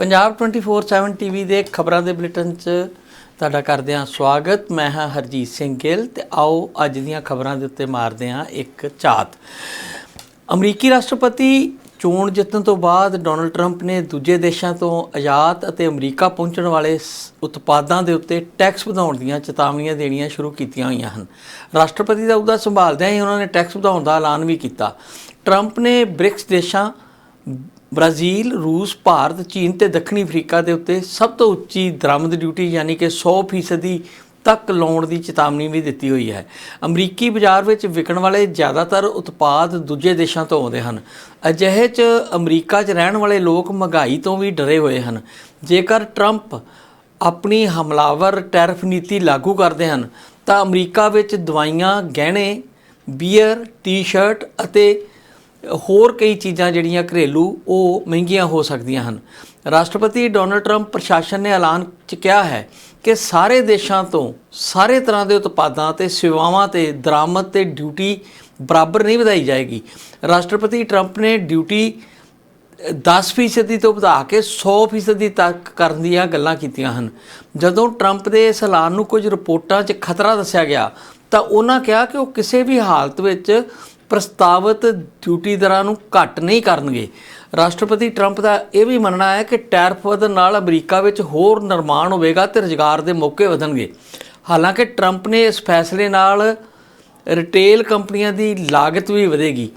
Punjab 24/7 TV ਦੇ ਖਬਰਾਂ ਦੇ ਬੁਲੇਟਿਨ 'ਚ ਤੁਹਾਡਾ ਕਰਦੇ ਹਾਂ ਸਵਾਗਤ। ਮੈਂ ਹਾਂ ਹਰਜੀਤ ਸਿੰਘ ਗਿੱਲ ਤੇ ਆਓ ਅੱਜ ਦੀਆਂ ਖਬਰਾਂ ਦੇ ਉੱਤੇ ਮਾਰਦੇ ਹਾਂ ਇੱਕ ਝਾਤ ਅਮਰੀਕੀ ਰਾਸ਼ਟਰਪਤੀ ਚੋਣ ਜਿੱਤਣ ਤੋਂ ਬਾਅਦ ਡੋਨਲਡ ਟਰੰਪ ਨੇ ਦੂਜੇ ਦੇਸ਼ਾਂ ਤੋਂ ਆਯਾਤ ਅਤੇ ਅਮਰੀਕਾ ਪਹੁੰਚਣ ਵਾਲੇ ਸ- ਉਤਪਾਦਾਂ ਦੇ ਉੱਤੇ ਟੈਕਸ ਵਧਾਉਣ ਦੀਆਂ ਚੇਤਾਵਨੀਆਂ ਦੇਣੀਆਂ ਸ਼ੁਰੂ ਕੀਤੀਆਂ ਹੋਈਆਂ ਹਨ। ਰਾਸ਼ਟਰਪਤੀ ਦਾ ਅਹੁਦਾ ਸੰਭਾਲਦਿਆਂ ਹੀ ਉਹਨਾਂ ਨੇ ਟੈਕਸ ਵਧਾਉਣ ਦਾ ਐਲਾਨ ਵੀ ਕੀਤਾ। ਟਰੰਪ ਨੇ ਬ੍ਰਿਕਸ ਦੇਸ਼ਾਂ ਬ੍ਰਾਜ਼ੀਲ, ਰੂਸ, ਭਾਰਤ, ਚੀਨ ਤੇ ਦੱਖਣੀ ਅਫਰੀਕਾ ਦੇ ਉੱਤੇ ਸਭ ਤੋਂ ਉੱਚੀ ਦਰਾਮਦ ਡਿਊਟੀ ਯਾਨੀ ਕਿ 100% ਤੱਕ ਲਾਉਣ ਦੀ ਚੇਤਾਵਨੀ ਵੀ ਦਿੱਤੀ ਹੋਈ ਹੈ। ਅਮਰੀਕੀ ਬਾਜ਼ਾਰ ਵਿੱਚ ਵਿਕਣ ਵਾਲੇ ਜ਼ਿਆਦਾਤਰ ਉਤਪਾਦ ਦੂਜੇ ਦੇਸ਼ਾਂ ਤੋਂ ਆਉਂਦੇ ਹਨ। ਅਜਿਹੇ 'ਚ ਅਮਰੀਕਾ 'ਚ ਰਹਿਣ ਵਾਲੇ ਲੋਕ ਮਹਿੰਗਾਈ ਤੋਂ ਵੀ ਡਰੇ ਹੋਏ ਹਨ। ਜੇਕਰ ਟਰੰਪ ਆਪਣੀ ਹਮਲਾਵਰ ਟੈਰਫ ਨੀਤੀ ਲਾਗੂ ਕਰਦੇ ਹਨ, ਤਾਂ ਅਮਰੀਕਾ ਵਿੱਚ ਦਵਾਈਆਂ, ਗਹਿਣੇ, ਬੀਅਰ, ਟੀ-ਸ਼ਰਟ ਅਤੇ ਹੋਰ ਕਈ ਚੀਜ਼ਾਂ ਜਿਹੜੀਆਂ ਘਰੇਲੂ, ਉਹ ਮਹਿੰਗੀਆਂ ਹੋ ਸਕਦੀਆਂ ਹਨ। ਰਾਸ਼ਟਰਪਤੀ ਡੋਨਲਡ ਟਰੰਪ ਪ੍ਰਸ਼ਾਸਨ ਨੇ ਐਲਾਨ ਚ ਕਿਹਾ ਹੈ ਕਿ ਸਾਰੇ ਦੇਸ਼ਾਂ ਤੋਂ ਸਾਰੇ ਤਰ੍ਹਾਂ ਦੇ ਉਤਪਾਦਾਂ ਤੇ ਸੇਵਾਵਾਂ ਤੇ ਦਰਾਮਦ ਤੇ ਡਿਊਟੀ ਬਰਾਬਰ ਨਹੀਂ ਵਧਾਈ ਜਾਏਗੀ। ਰਾਸ਼ਟਰਪਤੀ ਟਰੰਪ ਨੇ ਡਿਊਟੀ 10% ਤੋਂ ਵਧਾ ਕੇ 100% ਤੱਕ ਕਰਨ ਦੀਆਂ ਗੱਲਾਂ ਕੀਤੀਆਂ ਹਨ। ਜਦੋਂ ਟਰੰਪ ਦੇ ਇਸ ਐਲਾਨ ਨੂੰ ਕੁਝ ਰਿਪੋਰਟਾਂ 'ਚ ਖਤਰਾ ਦੱਸਿਆ ਗਿਆ, ਤਾਂ ਉਹਨਾਂ ਕਿਹਾ ਕਿ ਉਹ ਕਿਸੇ ਵੀ ਹਾਲਤ ਵਿੱਚ ਪ੍ਰਸਤਾਵਿਤ ਡਿਊਟੀ ਦਰਾਂ ਨੂੰ ਘੱਟ ਨਹੀਂ ਕਰਨਗੇ। ਰਾਸ਼ਟਰਪਤੀ ਟਰੰਪ ਦਾ ਇਹ ਵੀ ਮੰਨਣਾ ਹੈ ਕਿ ਟੈਰਫ ਵਧਣ ਨਾਲ ਅਮਰੀਕਾ ਵਿੱਚ ਹੋਰ ਨਿਰਮਾਣ ਹੋਵੇਗਾ ਤੇ ਰੁਜ਼ਗਾਰ ਦੇ ਮੌਕੇ ਵਧਣਗੇ। ਹਾਲਾਂਕਿ ਟਰੰਪ ਨੇ ਇਸ ਫੈਸਲੇ ਨਾਲ ਰਿਟੇਲ ਕੰਪਨੀਆਂ ਦੀ ਲਾਗਤ ਵੀ ਵਧੇਗੀ,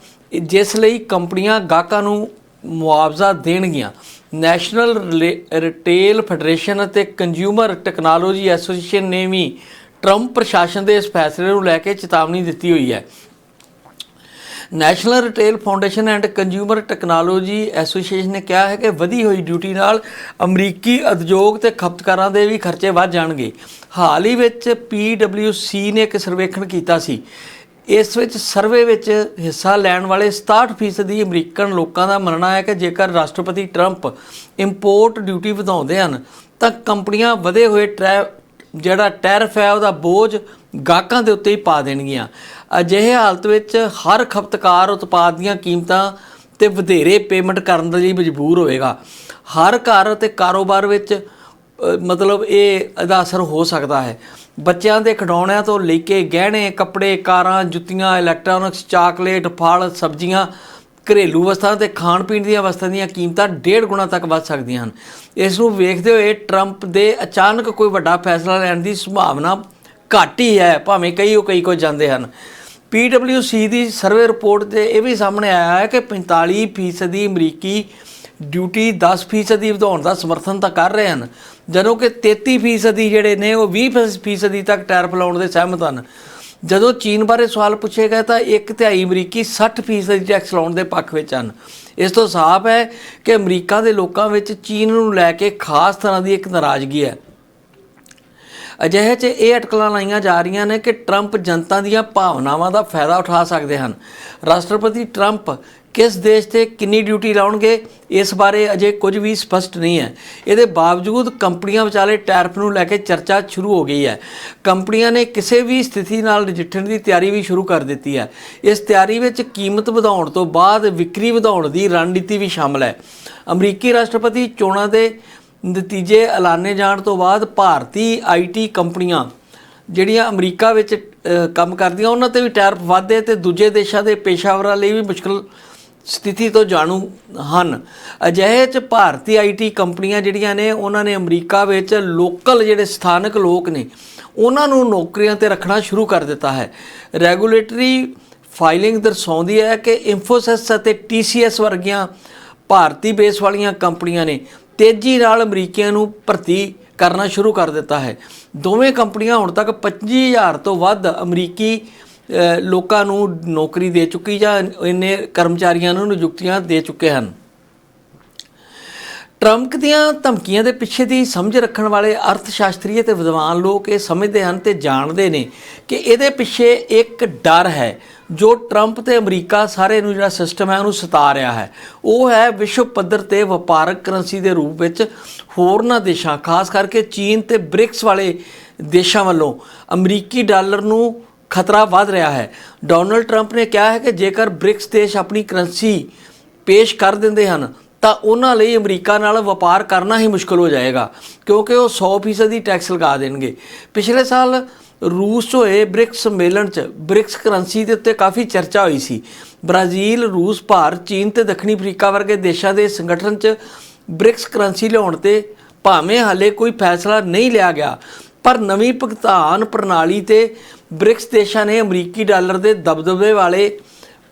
ਜਿਸ ਲਈ ਕੰਪਨੀਆਂ ਗਾਹਕਾਂ ਨੂੰ ਮੁਆਵਜ਼ਾ ਦੇਣਗੀਆਂ। ਨੈਸ਼ਨਲ ਰਿਲੇ- ਰਿਟੇਲ ਫੈਡਰੇਸ਼ਨ ਅਤੇ ਕੰਜ਼ਿਊਮਰ ਟੈਕਨੋਲੋਜੀ ਐਸੋਸੀਏਸ਼ਨ ਨੇ ਵੀ ਟਰੰਪ ਪ੍ਰਸ਼ਾਸਨ ਦੇ ਇਸ ਫੈਸਲੇ ਨੂੰ ਲੈ ਕੇ ਚੇਤਾਵਨੀ ਦਿੱਤੀ ਹੋਈ ਹੈ। National retail foundation and consumer technology association ਨੇ ਕਿਹਾ ਹੈ ਕਿ ਵਧੀ ਹੋਈ ਡਿਊਟੀ ਨਾਲ ਅਮਰੀਕੀ ਉਦਯੋਗ ਤੇ ਖਪਤਕਾਰਾਂ ਦੇ ਵੀ ਖਰਚੇ ਵੱਧ ਜਾਣਗੇ। ਹਾਲ ਹੀ ਵਿੱਚ PwC ਨੇ ਇੱਕ ਸਰਵੇਖਣ ਕੀਤਾ ਸੀ। ਇਸ ਵਿੱਚ ਸਰਵੇ ਵਿੱਚ ਹਿੱਸਾ ਲੈਣ ਵਾਲੇ 67% ਅਮਰੀਕਨ ਲੋਕਾਂ ਦਾ ਮੰਨਣਾ ਹੈ ਕਿ ਜੇਕਰ ਰਾਸ਼ਟਰਪਤੀ ਟਰੰਪ ਇੰਪੋਰਟ ਡਿਊਟੀ ਵਧਾਉਂਦੇ ਹਨ, ਤਾਂ ਕੰਪਨੀਆਂ ਵਧੇ ਹੋਏ ਟਰੈ, ਜਿਹੜਾ ਟੈਰਫ ਹੈ ਉਹਦਾ ਬੋਝ ਗਾਹਕਾਂ ਦੇ ਉੱਤੇ ਹੀ ਪਾ ਦੇਣਗੀਆਂ। ਅਜਿਹੇ ਹਾਲਤ ਵਿੱਚ ਹਰ ਖਪਤਕਾਰ ਉਤਪਾਦ ਦੀਆਂ ਕੀਮਤਾਂ ਤੇ ਵਧੇਰੇ ਪੇਮੈਂਟ ਕਰਨ ਦੇ ਲਈ ਮਜਬੂਰ ਹੋਵੇਗਾ। ਹਰ ਘਰ ਅਤੇ ਕਾਰੋਬਾਰ ਵਿੱਚ ਮਤਲਬ ਇਹ ਇਹਦਾ ਅਸਰ ਹੋ ਸਕਦਾ ਹੈ। ਬੱਚਿਆਂ ਦੇ ਖਿਡੌਣਿਆਂ ਤੋਂ ਲੈ ਕੇ ਗਹਿਣੇ, ਕੱਪੜੇ, ਕਾਰਾਂ, ਜੁੱਤੀਆਂ, ਇਲੈਕਟ੍ਰੋਨਿਕਸ, ਚਾਕਲੇਟ, ਫਲ, ਸਬਜ਼ੀਆਂ, ਘਰੇਲੂ ਵਸਤਾਂ ਤੇ ਖਾਣ ਪੀਣ ਦੀਆਂ ਵਸਤਾਂ ਦੀਆਂ ਕੀਮਤਾਂ ਡੇਢ ਗੁਣਾ ਤੱਕ ਵੱਧ ਸਕਦੀਆਂ ਹਨ। ਇਸ ਨੂੰ ਵੇਖਦੇ ਹੋਏ ਟਰੰਪ ਦੇ ਅਚਾਨਕ ਕੋਈ ਵੱਡਾ ਫੈਸਲਾ ਲੈਣ ਦੀ ਸੰਭਾਵਨਾ ਘੱਟ ਹੀ ਹੈ, ਭਾਵੇਂ ਕਈ ਉਹ ਕਈ ਕੋ ਜਾਂਦੇ ਹਨ। PwC ਦੀ ਸਰਵੇ ਰਿਪੋਰਟ ਤੇ ਇਹ ਵੀ ਸਾਹਮਣੇ ਆਇਆ ਹੈ ਕਿ 45% ਅਮਰੀਕੀ ਡਿਊਟੀ 10% ਵਧਾਉਣ ਦਾ ਸਮਰਥਨ ਤਾਂ ਕਰ ਰਹੇ ਹਨ, ਜਦੋਂ ਕਿ 33% ਜਿਹੜੇ ਨੇ ਉਹ 20% ਤੱਕ ਟੈਰਿਫ ਲਾਉਣ ਦੇ ਸਹਿਮਤ ਹਨ। ਜਦੋਂ ਚੀਨ ਬਾਰੇ ਸਵਾਲ ਪੁੱਛੇ ਗਏ ਤਾਂ ਇੱਕ ਤਿਹਾਈ ਅਮਰੀਕੀ 60% ਟੈਕਸ ਲਾਉਣ ਦੇ ਪੱਖ ਵਿੱਚ ਹਨ। ਇਸ ਤੋਂ ਸਾਫ਼ ਹੈ ਕਿ ਅਮਰੀਕਾ ਦੇ ਲੋਕਾਂ ਵਿੱਚ ਚੀਨ ਨੂੰ ਲੈ ਕੇ ਖਾਸ ਤਰ੍ਹਾਂ ਦੀ ਇੱਕ ਨਾਰਾਜ਼ਗੀ ਹੈ। ਅਜਿਹੇ 'ਚ ਇਹ ਅਟਕਲਾਂ ਲਾਈਆਂ ਜਾ ਰਹੀਆਂ ਨੇ ਕਿ ਟਰੰਪ ਜਨਤਾ ਦੀਆਂ ਭਾਵਨਾਵਾਂ ਦਾ ਫਾਇਦਾ ਉਠਾ ਸਕਦੇ ਹਨ। ਰਾਸ਼ਟਰਪਤੀ ਟਰੰਪ ਕਿਸ ਦੇਸ਼ ਤੇ ਕਿੰਨੀ ਡਿਊਟੀ ਲਾਉਣਗੇ, ਇਸ ਬਾਰੇ ਅਜੇ ਕੁਝ ਵੀ ਸਪਸ਼ਟ ਨਹੀਂ ਹੈ। ਇਹਦੇ ਬਾਵਜੂਦ ਕੰਪਨੀਆਂ ਵਿਚਾਲੇ ਟੈਰਫ ਨੂੰ ਲੈ ਕੇ ਚਰਚਾ ਸ਼ੁਰੂ ਹੋ ਗਈ ਹੈ। ਕੰਪਨੀਆਂ ਨੇ ਕਿਸੇ ਵੀ ਸਥਿਤੀ ਨਾਲ ਨਜਿੱਠਣ ਦੀ ਤਿਆਰੀ ਵੀ ਸ਼ੁਰੂ ਕਰ ਦਿੱਤੀ ਹੈ। ਇਸ ਤਿਆਰੀ ਵਿੱਚ ਕੀਮਤ ਵਧਾਉਣ ਤੋਂ ਬਾਅਦ ਵਿਕਰੀ ਵਧਾਉਣ ਦੀ ਰਣਨੀਤੀ ਵੀ ਸ਼ਾਮਲ ਹੈ। ਅਮਰੀਕੀ ਰਾਸ਼ਟਰਪਤੀ ਚੋਣਾਂ ਦੇ ਨਤੀਜੇ ਐਲਾਨੇ ਜਾਣ ਤੋਂ ਬਾਅਦ ਭਾਰਤੀ ਆਈਟੀ ਕੰਪਨੀਆਂ ਜਿਹੜੀਆਂ ਅਮਰੀਕਾ ਵਿੱਚ ਕੰਮ ਕਰਦੀਆਂ, ਉਹਨਾਂ ਤੇ ਵੀ ਟੈਰਿਫ ਵਾਧੇ ਤੇ ਦੂਜੇ ਦੇਸ਼ਾਂ ਦੇ ਪੇਸ਼ਾਵਰਾਂ ਲਈ ਵੀ ਮੁਸ਼ਕਲ ਸਥਿਤੀ ਤੋਂ ਜਾਣੂ ਹਨ। ਅਜਿਹੇ ਚ ਭਾਰਤੀ ਆਈਟੀ ਕੰਪਨੀਆਂ ਜਿਹੜੀਆਂ ਨੇ, ਉਹਨਾਂ ਨੇ ਅਮਰੀਕਾ ਵਿੱਚ ਲੋਕਲ ਜਿਹੜੇ ਸਥਾਨਕ ਲੋਕ ਨੇ, ਉਹਨਾਂ ਨੂੰ ਨੌਕਰੀਆਂ ਤੇ ਰੱਖਣਾ ਸ਼ੁਰੂ ਕਰ ਦਿੱਤਾ ਹੈ। ਰੈਗੂਲੇਟਰੀ ਫਾਈਲਿੰਗ ਦਰਸਾਉਂਦੀ ਹੈ ਕਿ ਇਨਫੋਸਿਸ ਅਤੇ TCS ਵਰਗੀਆਂ ਭਾਰਤੀ ਬੇਸ ਵਾਲੀਆਂ ਕੰਪਨੀਆਂ ਨੇ ਤੇਜ਼ੀ ਨਾਲ ਅਮਰੀਕੀਆਂ ਨੂੰ ਭਰਤੀ ਕਰਨਾ ਸ਼ੁਰੂ ਕਰ ਦਿੱਤਾ ਹੈ। ਦੋਵੇਂ ਕੰਪਨੀਆਂ ਹੁਣ ਤੱਕ 25000 ਤੋਂ ਵੱਧ ਅਮਰੀਕੀ ਲੋਕਾਂ ਨੂੰ ਨੌਕਰੀ ਦੇ ਚੁੱਕੀ ਜਾਂ ਇੰਨੇ ਕਰਮਚਾਰੀਆਂ ਨੂੰ ਨਿਯੁਕਤੀਆਂ ਦੇ ਚੁੱਕੇ ਹਨ। ਟਰੰਪ ਦੀਆਂ ਧਮਕੀਆਂ ਦੇ ਪਿੱਛੇ ਦੀ ਸਮਝ ਰੱਖਣ ਵਾਲੇ ਅਰਥਸ਼ਾਸਤਰੀ ਅਤੇ ਵਿਦਵਾਨ ਲੋਕ ਇਹ ਸਮਝਦੇ ਹਨ ਤੇ ਜਾਣਦੇ ਨੇ ਕਿ ਇਹਦੇ ਪਿੱਛੇ ਇੱਕ ਡਰ ਹੈ। ਜੋ ਟਰੰਪ ਤੇ ਅਮਰੀਕਾ ਸਾਰੇ ਨੂੰ ਜਿਹੜਾ ਸਿਸਟਮ ਹੈ ਉਹਨੂੰ ਸਤਾ ਰਿਹਾ ਹੈ। ਉਹ ਹੈ ਵਿਸ਼ਵ ਪੱਧਰ ਤੇ ਵਪਾਰਕ ਕਰੰਸੀ ਦੇ ਰੂਪ ਵਿੱਚ ਹੋਰਨਾਂ ਦੇਸ਼ਾਂ, ਖਾਸ ਕਰਕੇ ਚੀਨ ਤੇ ਬ੍ਰਿਕਸ ਵਾਲੇ ਦੇਸ਼ਾਂ ਵੱਲੋਂ ਅਮਰੀਕੀ ਡਾਲਰ ਨੂੰ ਖਤਰਾ ਵੱਧ ਰਿਹਾ ਹੈ। ਡੋਨਲਡ ਟਰੰਪ ਨੇ ਕਿਹਾ ਹੈ ਕਿ ਜੇਕਰ ਬ੍ਰਿਕਸ ਦੇਸ਼ ਆਪਣੀ ਕਰੰਸੀ ਪੇਸ਼ ਕਰ ਦਿੰਦੇ ਹਨ, ਤਾਂ ਉਹਨਾਂ ਲਈ ਅਮਰੀਕਾ ਨਾਲ ਵਪਾਰ ਕਰਨਾ ਹੀ ਮੁਸ਼ਕਲ ਹੋ ਜਾਏਗਾ, ਕਿਉਂਕਿ ਉਹ 100% ਦੀ ਟੈਕਸ ਲਗਾ ਦੇਣਗੇ। ਪਿਛਲੇ ਸਾਲ ਰੂਸ 'ਚ ਹੋਏ ਬ੍ਰਿਕਸ ਸੰਮੇਲਨ 'ਚ ਬ੍ਰਿਕਸ ਕਰੰਸੀ ਦੇ ਉੱਤੇ ਕਾਫੀ ਚਰਚਾ ਹੋਈ ਸੀ। ਬ੍ਰਾਜ਼ੀਲ, ਰੂਸ, ਭਾਰਤ, ਚੀਨ ਤੇ ਦੱਖਣੀ ਅਫਰੀਕਾ ਵਰਗੇ ਦੇਸ਼ਾਂ ਦੇ ਸੰਗਠਨ 'ਚ ਬ੍ਰਿਕਸ ਕਰੰਸੀ ਲਿਆਉਣ ਤੇ ਭਾਵੇਂ ਹਾਲੇ ਕੋਈ ਫੈਸਲਾ ਨਹੀਂ ਲਿਆ ਗਿਆ, ਪਰ ਨਵੀਂ ਭੁਗਤਾਨ ਪ੍ਰਣਾਲੀ ਤੇ ਬ੍ਰਿਕਸ ਦੇਸ਼ਾਂ ਨੇ ਅਮਰੀਕੀ ਡਾਲਰ ਦੇ ਦਬਦਬੇ ਵਾਲੇ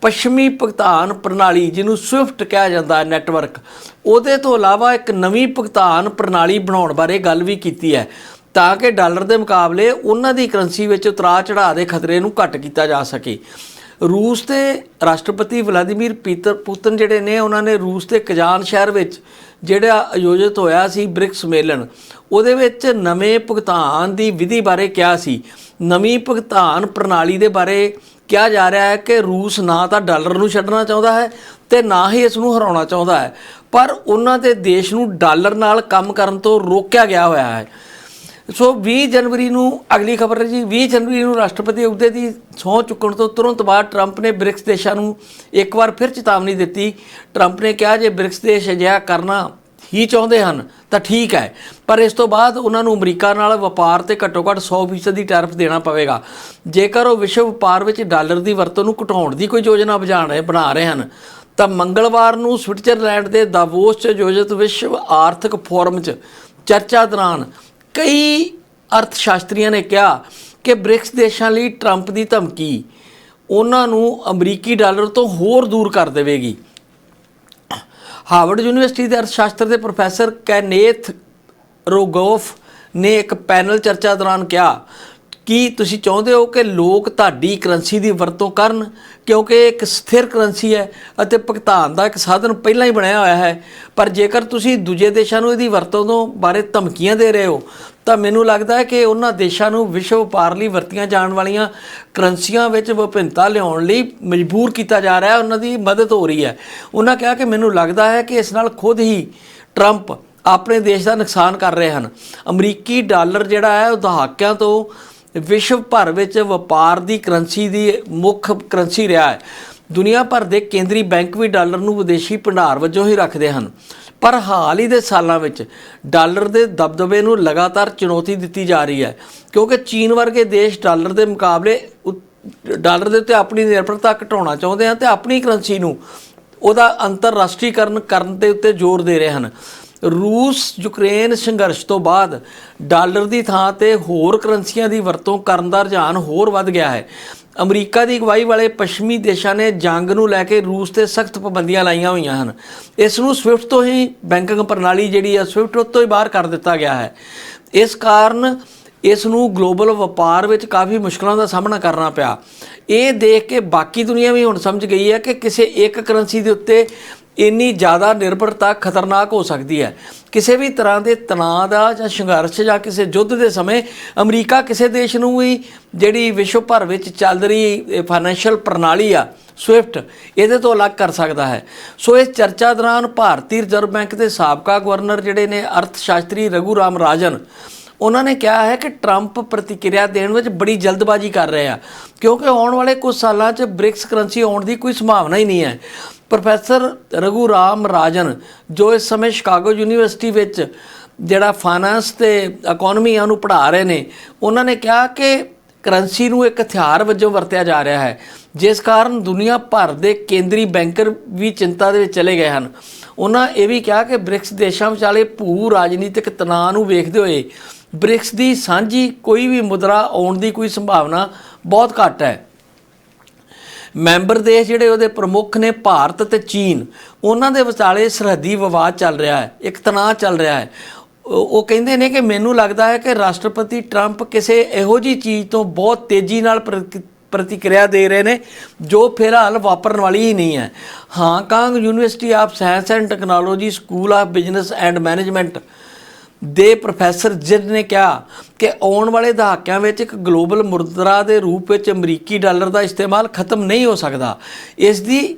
ਪੱਛਮੀ ਭੁਗਤਾਨ ਪ੍ਰਣਾਲੀ, ਜਿਹਨੂੰ ਸਵਿਫਟ ਕਿਹਾ ਜਾਂਦਾ ਹੈ, ਨੈਟਵਰਕ, ਉਹਦੇ ਤੋਂ ਇਲਾਵਾ ਇੱਕ ਨਵੀਂ ਭੁਗਤਾਨ ਪ੍ਰਣਾਲੀ ਬਣਾਉਣ ਬਾਰੇ ਗੱਲ ਵੀ ਕੀਤੀ ਹੈ। ਤਾਂ ਕਿ ਡਾਲਰ ਦੇ ਮੁਕਾਬਲੇ ਉਹਨਾਂ ਦੀ ਕਰੰਸੀ ਵਿੱਚ ਉਤਰਾਅ ਚੜਾਅ ਦੇ ਖਤਰੇ ਨੂੰ ਘੱਟ ਕੀਤਾ ਜਾ ਸਕੇ। ਰੂਸ ਦੇ ਰਾਸ਼ਟਰਪਤੀ ਵਲਾਦੀਮੀਰ ਪੀਤਰ ਪੁਤਨ ਜਿਹੜੇ ਨੇ, ਉਹਨਾਂ ਨੇ ਰੂਸ ਦੇ ਕਜ਼ਾਨ ਸ਼ਹਿਰ ਵਿੱਚ ਜਿਹੜਾ ਆਯੋਜਿਤ ਹੋਇਆ ਸੀ ਬ੍ਰਿਕਸ ਸੰਮੇਲਨ, ਉਹਦੇ ਵਿੱਚ ਨਵੇਂ ਭੁਗਤਾਨ ਦੀ ਵਿਧੀ ਬਾਰੇ ਕਿਹਾ ਸੀ। ਨਵੀਂ ਭੁਗਤਾਨ ਪ੍ਰਣਾਲੀ ਦੇ ਬਾਰੇ ਕਿਹਾ ਜਾ ਰਿਹਾ ਹੈ ਕਿ ਰੂਸ ਨਾ ਤਾਂ ਡਾਲਰ ਨੂੰ ਛੱਡਣਾ ਚਾਹੁੰਦਾ ਹੈ ਤੇ ਨਾ ਹੀ ਇਸ ਨੂੰ ਹਰਾਉਣਾ ਚਾਹੁੰਦਾ ਹੈ। ਪਰ ਉਹਨਾਂ ਦੇ ਦੇਸ਼ ਨੂੰ ਡਾਲਰ ਨਾਲ ਕੰਮ ਕਰਨ ਤੋਂ ਰੋਕਿਆ ਗਿਆ ਹੋਇਆ ਹੈ। ਸੋ 20 ਜਨਵਰੀ ਨੂੰ ਅਗਲੀ ਖਬਰ ਹੈ ਜੀ 20 ਜਨਵਰੀ ਨੂੰ ਰਾਸ਼ਟਰਪਤੀ ਅਹੁਦੇ ਦੀ ਸਹੁੰ ਚੁੱਕਣ ਤੋਂ ਤੁਰੰਤ ਬਾਅਦ ਟਰੰਪ ਨੇ ਬ੍ਰਿਕਸ ਦੇਸ਼ਾਂ ਨੂੰ ਇੱਕ ਵਾਰ ਫਿਰ ਚੇਤਾਵਨੀ ਦਿੱਤੀ। ਟਰੰਪ ਨੇ ਕਿਹਾ, ਜੇ ਬ੍ਰਿਕਸ ਦੇਸ਼ ਅਜਿਹਾ ਕਰਨਾ ਹੀ ਚਾਹੁੰਦੇ ਹਨ, ਤਾਂ ਠੀਕ ਹੈ। ਪਰ ਇਸ ਤੋਂ ਬਾਅਦ ਉਹਨਾਂ ਨੂੰ ਅਮਰੀਕਾ ਨਾਲ ਵਪਾਰ ਤੇ ਘੱਟੋ ਘੱਟ 100% ਦੀ ਟੈਰਿਫ ਦੇਣਾ ਪਵੇਗਾ। ਜੇਕਰ ਉਹ ਵਿਸ਼ਵ ਵਪਾਰ ਵਿੱਚ ਡਾਲਰ ਦੀ ਵਰਤੋਂ ਨੂੰ ਘਟਾਉਣ ਦੀ ਕੋਈ ਯੋਜਨਾ ਬਣਾ ਰਹੇ ਬਣਾ ਰਹੇ ਹਨ, ਤਾਂ ਮੰਗਲਵਾਰ ਨੂੰ ਸਵਿਟਜ਼ਰਲੈਂਡ ਦੇ ਦਾਵੋਸ 'ਚ ਆਯੋਜਿਤ ਵਿਸ਼ਵ ਆਰਥਿਕ ਫੋਰਮ 'ਚ ਚਰਚਾ ਦੌਰਾਨ ਕਈ ਅਰਥ ਸ਼ਾਸਤਰੀਆਂ ਨੇ ਕਿਹਾ ਕਿ ਬ੍ਰਿਕਸ ਦੇਸ਼ਾਂ ਲਈ ਟਰੰਪ ਦੀ ਧਮਕੀ ਉਹਨਾਂ ਨੂੰ ਅਮਰੀਕੀ ਡਾਲਰ ਤੋਂ ਹੋਰ ਦੂਰ ਕਰ ਦੇਵੇਗੀ। ਹਾਰਵਰਡ ਯੂਨੀਵਰਸਿਟੀ ਦੇ ਅਰਥ ਸ਼ਾਸਤਰ ਦੇ ਪ੍ਰੋਫੈਸਰ ਕੈਨੇਥ ਰੋਗੋਫ ਨੇ ਇੱਕ ਪੈਨਲ ਚਰਚਾ ਦੌਰਾਨ ਕਿਹਾ ਕੀ ਤੁਸੀਂ ਚਾਹੁੰਦੇ ਹੋ ਕਿ ਲੋਕ ਤੁਹਾਡੀ ਕਰੰਸੀ ਦੀ ਵਰਤੋਂ ਕਰਨ? ਕਿਉਂਕਿ ਇਹ ਇੱਕ ਸਥਿਰ ਕਰੰਸੀ ਹੈ ਅਤੇ ਭੁਗਤਾਨ ਦਾ ਇੱਕ ਸਾਧਨ ਪਹਿਲਾਂ ਹੀ ਬਣਿਆ ਹੋਇਆ ਹੈ। ਪਰ ਜੇਕਰ ਤੁਸੀਂ ਦੂਜੇ ਦੇਸ਼ਾਂ ਨੂੰ ਇਹਦੀ ਵਰਤੋਂ ਤੋਂ ਬਾਰੇ ਧਮਕੀਆਂ ਦੇ ਰਹੇ ਹੋ, ਤਾਂ ਮੈਨੂੰ ਲੱਗਦਾ ਹੈ ਕਿ ਉਹਨਾਂ ਦੇਸ਼ਾਂ ਨੂੰ ਵਿਸ਼ਵ ਵਪਾਰ ਲਈ ਵਰਤੀਆਂ ਜਾਣ ਵਾਲੀਆਂ ਕਰੰਸੀਆਂ ਵਿੱਚ ਵਿਭਿੰਨਤਾ ਲਿਆਉਣ ਲਈ ਮਜਬੂਰ ਕੀਤਾ ਜਾ ਰਿਹਾ ਹੈ, ਉਹਨਾਂ ਦੀ ਮਦਦ ਹੋ ਰਹੀ ਹੈ। ਉਹਨਾਂ ਕਿਹਾ ਕਿ ਮੈਨੂੰ ਲੱਗਦਾ ਹੈ ਕਿ ਇਸ ਨਾਲ ਖੁਦ ਹੀ ਟਰੰਪ ਆਪਣੇ ਦੇਸ਼ ਦਾ ਨੁਕਸਾਨ ਕਰ ਰਹੇ ਹਨ। ਅਮਰੀਕੀ ਡਾਲਰ ਜਿਹੜਾ ਹੈ ਉਹ ਦਹਾਕਿਆਂ ਤੋਂ ਵਿਸ਼ਵ ਭਰ ਵਿੱਚ ਵਪਾਰ ਦੀ ਕਰੰਸੀ ਦੀ ਮੁੱਖ ਕਰੰਸੀ ਰਿਹਾ ਹੈ। ਦੁਨੀਆ ਭਰ ਦੇ ਕੇਂਦਰੀ ਬੈਂਕ ਵੀ ਡਾਲਰ ਨੂੰ ਵਿਦੇਸ਼ੀ ਭੰਡਾਰ ਵਜੋਂ ਹੀ ਰੱਖਦੇ ਹਨ। ਪਰ ਹਾਲ ਹੀ ਦੇ ਸਾਲਾਂ ਵਿੱਚ ਡਾਲਰ ਦੇ ਦਬਦਬੇ ਨੂੰ ਲਗਾਤਾਰ ਚੁਣੌਤੀ ਦਿੱਤੀ ਜਾ ਰਹੀ ਹੈ, ਕਿਉਂਕਿ ਚੀਨ ਵਰਗੇ ਦੇਸ਼ ਡਾਲਰ ਦੇ ਮੁਕਾਬਲੇ ਉ- ਡਾਲਰ ਦੇ ਉੱਤੇ ਆਪਣੀ ਨਿਰਭਰਤਾ ਘਟਾਉਣਾ ਚਾਹੁੰਦੇ ਹਨ ਤੇ ਆਪਣੀ ਕਰੰਸੀ ਨੂੰ ਉਹਦਾ ਅੰਤਰਰਾਸ਼ਟਰੀਕਰਨ ਕਰਨ ਦੇ ਉੱਤੇ ਜ਼ੋਰ ਦੇ ਰਹੇ ਹਨ। ਰੂਸ ਯੂਕਰੇਨ ਸੰਘਰਸ਼ ਤੋਂ ਬਾਅਦ ਡਾਲਰ ਦੀ ਥਾਂ ਤੇ ਹੋਰ ਕਰੰਸੀਆਂ ਦੀ ਵਰਤੋਂ ਕਰਨ ਦਾ ਰੁਝਾਨ ਹੋਰ ਵੱਧ ਗਿਆ ਹੈ। ਅਮਰੀਕਾ ਦੀ ਅਗਵਾਈ ਵਾਲੇ ਪੱਛਮੀ ਦੇਸ਼ਾਂ ਨੇ ਜੰਗ ਨੂੰ ਲੈ ਕੇ ਰੂਸ ਤੇ ਸਖਤ ਪਾਬੰਦੀਆਂ ਲਾਈਆਂ ਹੋਈਆਂ ਹਨ। ਇਸ ਨੂੰ ਸਵਿਫਟ ਤੋਂ ਹੀ ਬੈਂਕਿੰਗ ਪ੍ਰਣਾਲੀ ਜਿਹੜੀ ਹੈ ਸਵਿਫਟ ਤੋਂ ਹੀ ਬਾਹਰ ਕਰ ਦਿੱਤਾ ਗਿਆ ਹੈ। ਇਸ ਕਾਰਨ ਇਸ ਨੂੰ ਗਲੋਬਲ ਵਪਾਰ ਵਿੱਚ ਕਾਫੀ ਮੁਸ਼ਕਲਾਂ ਦਾ ਸਾਹਮਣਾ ਕਰਨਾ ਪਿਆ। ਇਹ ਦੇਖ ਕੇ ਬਾਕੀ ਦੁਨੀਆ ਵੀ ਹੁਣ ਸਮਝ ਗਈ ਹੈ ਕਿ ਕਿਸੇ ਇੱਕ ਕਰੰਸੀ ਦੇ ਉੱਤੇ ਇੰਨੀ ਜ਼ਿਆਦਾ ਨਿਰਭਰਤਾ ਖਤਰਨਾਕ ਹੋ ਸਕਦੀ ਹੈ। ਕਿਸੇ ਵੀ ਤਰ੍ਹਾਂ ਦੇ ਤਣਾਅ ਦਾ ਜਾਂ ਸੰਘਰਸ਼ ਜਾਂ ਕਿਸੇ ਯੁੱਧ ਦੇ ਸਮੇਂ ਅਮਰੀਕਾ ਕਿਸੇ ਦੇਸ਼ ਨੂੰ ਵੀ ਜਿਹੜੀ ਵਿਸ਼ਵ ਭਰ ਵਿੱਚ ਚੱਲ ਰਹੀ ਫਾਈਨੈਂਸ਼ੀਅਲ ਪ੍ਰਣਾਲੀ ਆ, ਸਵਿਫਟ, ਇਹਦੇ ਤੋਂ ਅਲੱਗ ਕਰ ਸਕਦਾ ਹੈ। ਸੋ ਇਸ ਚਰਚਾ ਦੌਰਾਨ ਭਾਰਤੀ ਰਿਜ਼ਰਵ ਬੈਂਕ ਦੇ ਸਾਬਕਾ ਗਵਰਨਰ ਜਿਹੜੇ ਨੇ ਅਰਥ ਸ਼ਾਸਤਰੀ ਰਘੂ ਰਾਮ ਰਾਜਨ ਉਹਨਾਂ ਨੇ ਕਿਹਾ ਹੈ ਕਿ ਟਰੰਪ ਪ੍ਰਤੀਕਿਰਿਆ ਦੇਣ ਵਿੱਚ ਬੜੀ ਜਲਦਬਾਜ਼ੀ ਕਰ ਰਹੇ ਆ। ਕਿਉਂਕਿ ਆਉਣ ਵਾਲੇ ਕੁਝ ਸਾਲਾਂ 'ਚ ਬ੍ਰਿਕਸ ਕਰੰਸੀ ਆਉਣ ਦੀ ਕੋਈ ਸੰਭਾਵਨਾ ਹੀ ਨਹੀਂ ਹੈ। ਪ੍ਰੋਫੈਸਰ ਰਘੂ ਰਾਮ ਰਾਜਨ, ਜੋ ਇਸ ਸਮੇਂ ਸ਼ਿਕਾਗੋ ਯੂਨੀਵਰਸਿਟੀ ਵਿੱਚ ਜਿਹੜਾ ਫਾਈਨਾਂਸ ਤੇ ਇਕਨੋਮੀ ਆ ਉਹਨੂੰ ਪੜ੍ਹਾ ਰਹੇ ਨੇ, ਉਹਨਾਂ ਨੇ ਕਿਹਾ ਕਿ ਕਰੰਸੀ ਨੂੰ ਇੱਕ ਹਥਿਆਰ ਵਜੋਂ ਵਰਤਿਆ ਜਾ ਰਿਹਾ ਹੈ। ਜਿਸ ਕਾਰਨ ਦੁਨੀਆ ਭਰ ਦੇ ਕੇਂਦਰੀ ਬੈਂਕਰ ਵੀ ਚਿੰਤਾ ਦੇ ਵਿੱਚ ਚਲੇ ਗਏ ਹਨ। ਉਹਨਾਂ ਇਹ ਵੀ ਕਿਹਾ ਕਿ ਬ੍ਰਿਕਸ ਦੇਸ਼ਾਂ ਵਿਚਾਲੇ ਭੂ ਰਾਜਨੀਤਿਕ ਤਣਾਅ ਨੂੰ ਵੇਖਦੇ ਹੋਏ ਬ੍ਰਿਕਸ ਦੀ ਸਾਂਝੀ ਕੋਈ ਵੀ ਮੁਦਰਾ ਆਉਣ ਦੀ ਕੋਈ ਸੰਭਾਵਨਾ ਬਹੁਤ ਘੱਟ ਹੈ। ਮੈਂਬਰ ਦੇਸ਼ ਜਿਹੜੇ ਉਹਦੇ ਪ੍ਰਮੁੱਖ ਨੇ, ਭਾਰਤ ਤੇ ਚੀਨ, ਉਹਨਾਂ ਦੇ ਵਿਚਾਲੇ ਸਰਹੱਦੀ ਵਿਵਾਦ ਚੱਲ ਰਿਹਾ ਹੈ, ਇੱਕ ਤਣਾਅ ਚੱਲ ਰਿਹਾ ਹੈ। ਉਹ ਕਹਿੰਦੇ ਨੇ ਕਿ ਮੈਨੂੰ ਲੱਗਦਾ ਹੈ ਕਿ ਰਾਸ਼ਟਰਪਤੀ ਟਰੰਪ ਕਿਸੇ ਇਹੋ ਜੀ ਚੀਜ਼ ਤੋਂ ਬਹੁਤ ਤੇਜ਼ੀ ਨਾਲ ਪ੍ਰਤੀਕਿਰਿਆ ਦੇ ਰਹੇ ਨੇ, ਜੋ ਫਿਲਹਾਲ ਵਾਪਰਨ ਵਾਲੀ ਹੀ ਨਹੀਂ ਹੈ। Hong Kong university of science and technology school of business and management ਦੇ ਪ੍ਰੋਫੈਸਰ ਜਿਨ ਨੇ ਕਿਹਾ ਕਿ ਆਉਣ ਵਾਲੇ ਦਹਾਕਿਆਂ ਵਿੱਚ ਇੱਕ ਗਲੋਬਲ ਮੁਦਰਾ ਦੇ ਰੂਪ ਵਿੱਚ ਅਮਰੀਕੀ ਡਾਲਰ ਦਾ ਇਸਤੇਮਾਲ ਖਤਮ ਨਹੀਂ ਹੋ ਸਕਦਾ। ਇਸ ਦੀ